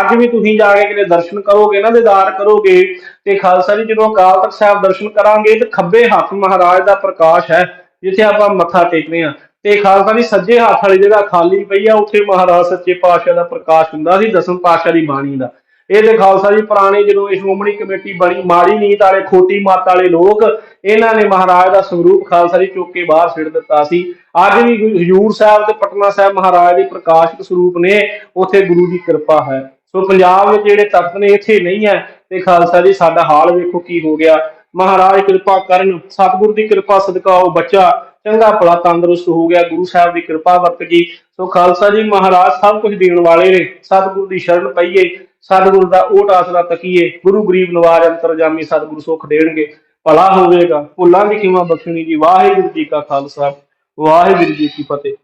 ਅੱਜ ਵੀ ਤੁਸੀਂ ਜਾ ਕੇ ਕਿਤੇ ਦਰਸ਼ਨ ਕਰੋਗੇ ਨਾ, ਦੀਦਾਰ ਕਰੋਗੇ, ਤੇ ਖਾਲਸਾ ਜੀ ਜਦੋਂ ਅਕਾਲ ਤਖਤ ਸਾਹਿਬ ਦਰਸ਼ਨ ਕਰਾਂਗੇ, ਤੇ ਖੱਬੇ ਹੱਥ ਮਹਾਰਾਜ ਦਾ ਪ੍ਰਕਾਸ਼ ਹੈ, ਜਿੱਥੇ ਆਪਾਂ ਮੱਥਾ ਟੇਕਦੇ ਆ ਤੇ ਖਾਲਸਾ ਜੀ ਸੱਜੇ ਹੱਥ ਵਾਲੀ ਜਗ੍ਹਾ ਖਾਲੀ ਪਈ ਆ, ਉੱਥੇ ਮਹਾਰਾਜ ਸੱਚੇ ਪਾਤਸ਼ਾਹ ਦਾ ਪ੍ਰਕਾਸ਼ ਹੁੰਦਾ ਸੀ, ਦਸਮ ਪਾਤਸ਼ਾਹ ਦੀ ਬਾਣੀ ਦਾ। ਇਹ ਤੇ ਖਾਲਸਾ ਜੀ ਪੁਰਾਣੇ ਜਦੋਂ ਇਹ ਸ਼੍ਰੋਮਣੀ ਕਮੇਟੀ ਬਣੀ, ਮਾੜੀ ਨੀਤ ਵਾਲੇ, ਖੋਟੀ ਮੱਤ ਵਾਲੇ ਲੋਕ, ਇਹਨਾਂ ਨੇ ਮਹਾਰਾਜ ਦਾ ਸਰੂਪ ਖਾਲਸਾ ਜੀ ਚੁੱਕ ਕੇ ਬਾਹਰ ਸਿੱਟ ਦਿੱਤਾ ਸੀ। ਅੱਜ ਵੀ ਗੁਰੂ- ਹਜ਼ੂਰ ਸਾਹਿਬ ਤੇ ਪਟਨਾ ਸਾਹਿਬ ਮਹਾਰਾਜ ਦੇ ਪ੍ਰਕਾਸ਼ਕ ਸਰੂਪ ਨੇ, ਉੱਥੇ ਗੁਰੂ ਦੀ ਕਿਰਪਾ ਹੈ। ਸੋ ਪੰਜਾਬ ਵਿੱਚ ਜਿਹੜੇ ਤਖਤ ਨੇ, ਇੱਥੇ ਨਹੀਂ ਹੈ। ਤੇ ਖਾਲਸਾ ਜੀ, ਸਾਡਾ ਹਾਲ ਵੇਖੋ ਕੀ ਹੋ ਗਿਆ। ਮਹਾਰਾਜ ਕਿਰਪਾ ਕਰਨ, ਸਤਿਗੁਰ ਦੀ ਕਿਰਪਾ ਸਦਕਾ ਉਹ ਬੱਚਾ ਚੰਗਾ ਭਲਾ ਤੰਦਰੁਸਤ ਹੋ ਗਿਆ, ਗੁਰੂ ਸਾਹਿਬ ਦੀ ਕਿਰਪਾ ਵਰਤ ਗਈ। ਸੋ ਖਾਲਸਾ ਜੀ, ਮਹਾਰਾਜ ਸਭ ਕੁਝ ਦੇਣ ਵਾਲੇ ਨੇ। ਸਤਿਗੁਰ ਦੀ ਸ਼ਰਨ ਪਈਏ, ਸਤਿਗੁਰ ਦਾ ਓਟ ਆਸਰਾ ਤਕੀਏ। ਗੁਰੂ ਗਰੀਬ ਨਵਾਜ ਅੰਤਰਜਾਮੀ ਸਤਿਗੁਰ ਸੁਖ ਦੇਣਗੇ। ਭਲਾ ਹੋਵੇਗਾ। ਭੁੱਲਾਂ ਦੀ ਖਿਮਾ ਬਖਸ਼ਣੀ ਜੀ। ਵਾਹਿਗੁਰੂ ਜੀ ਕਾ ਖਾਲਸਾ, ਵਾਹਿਗੁਰੂ ਜੀ ਕੀ ਫਤਿਹ।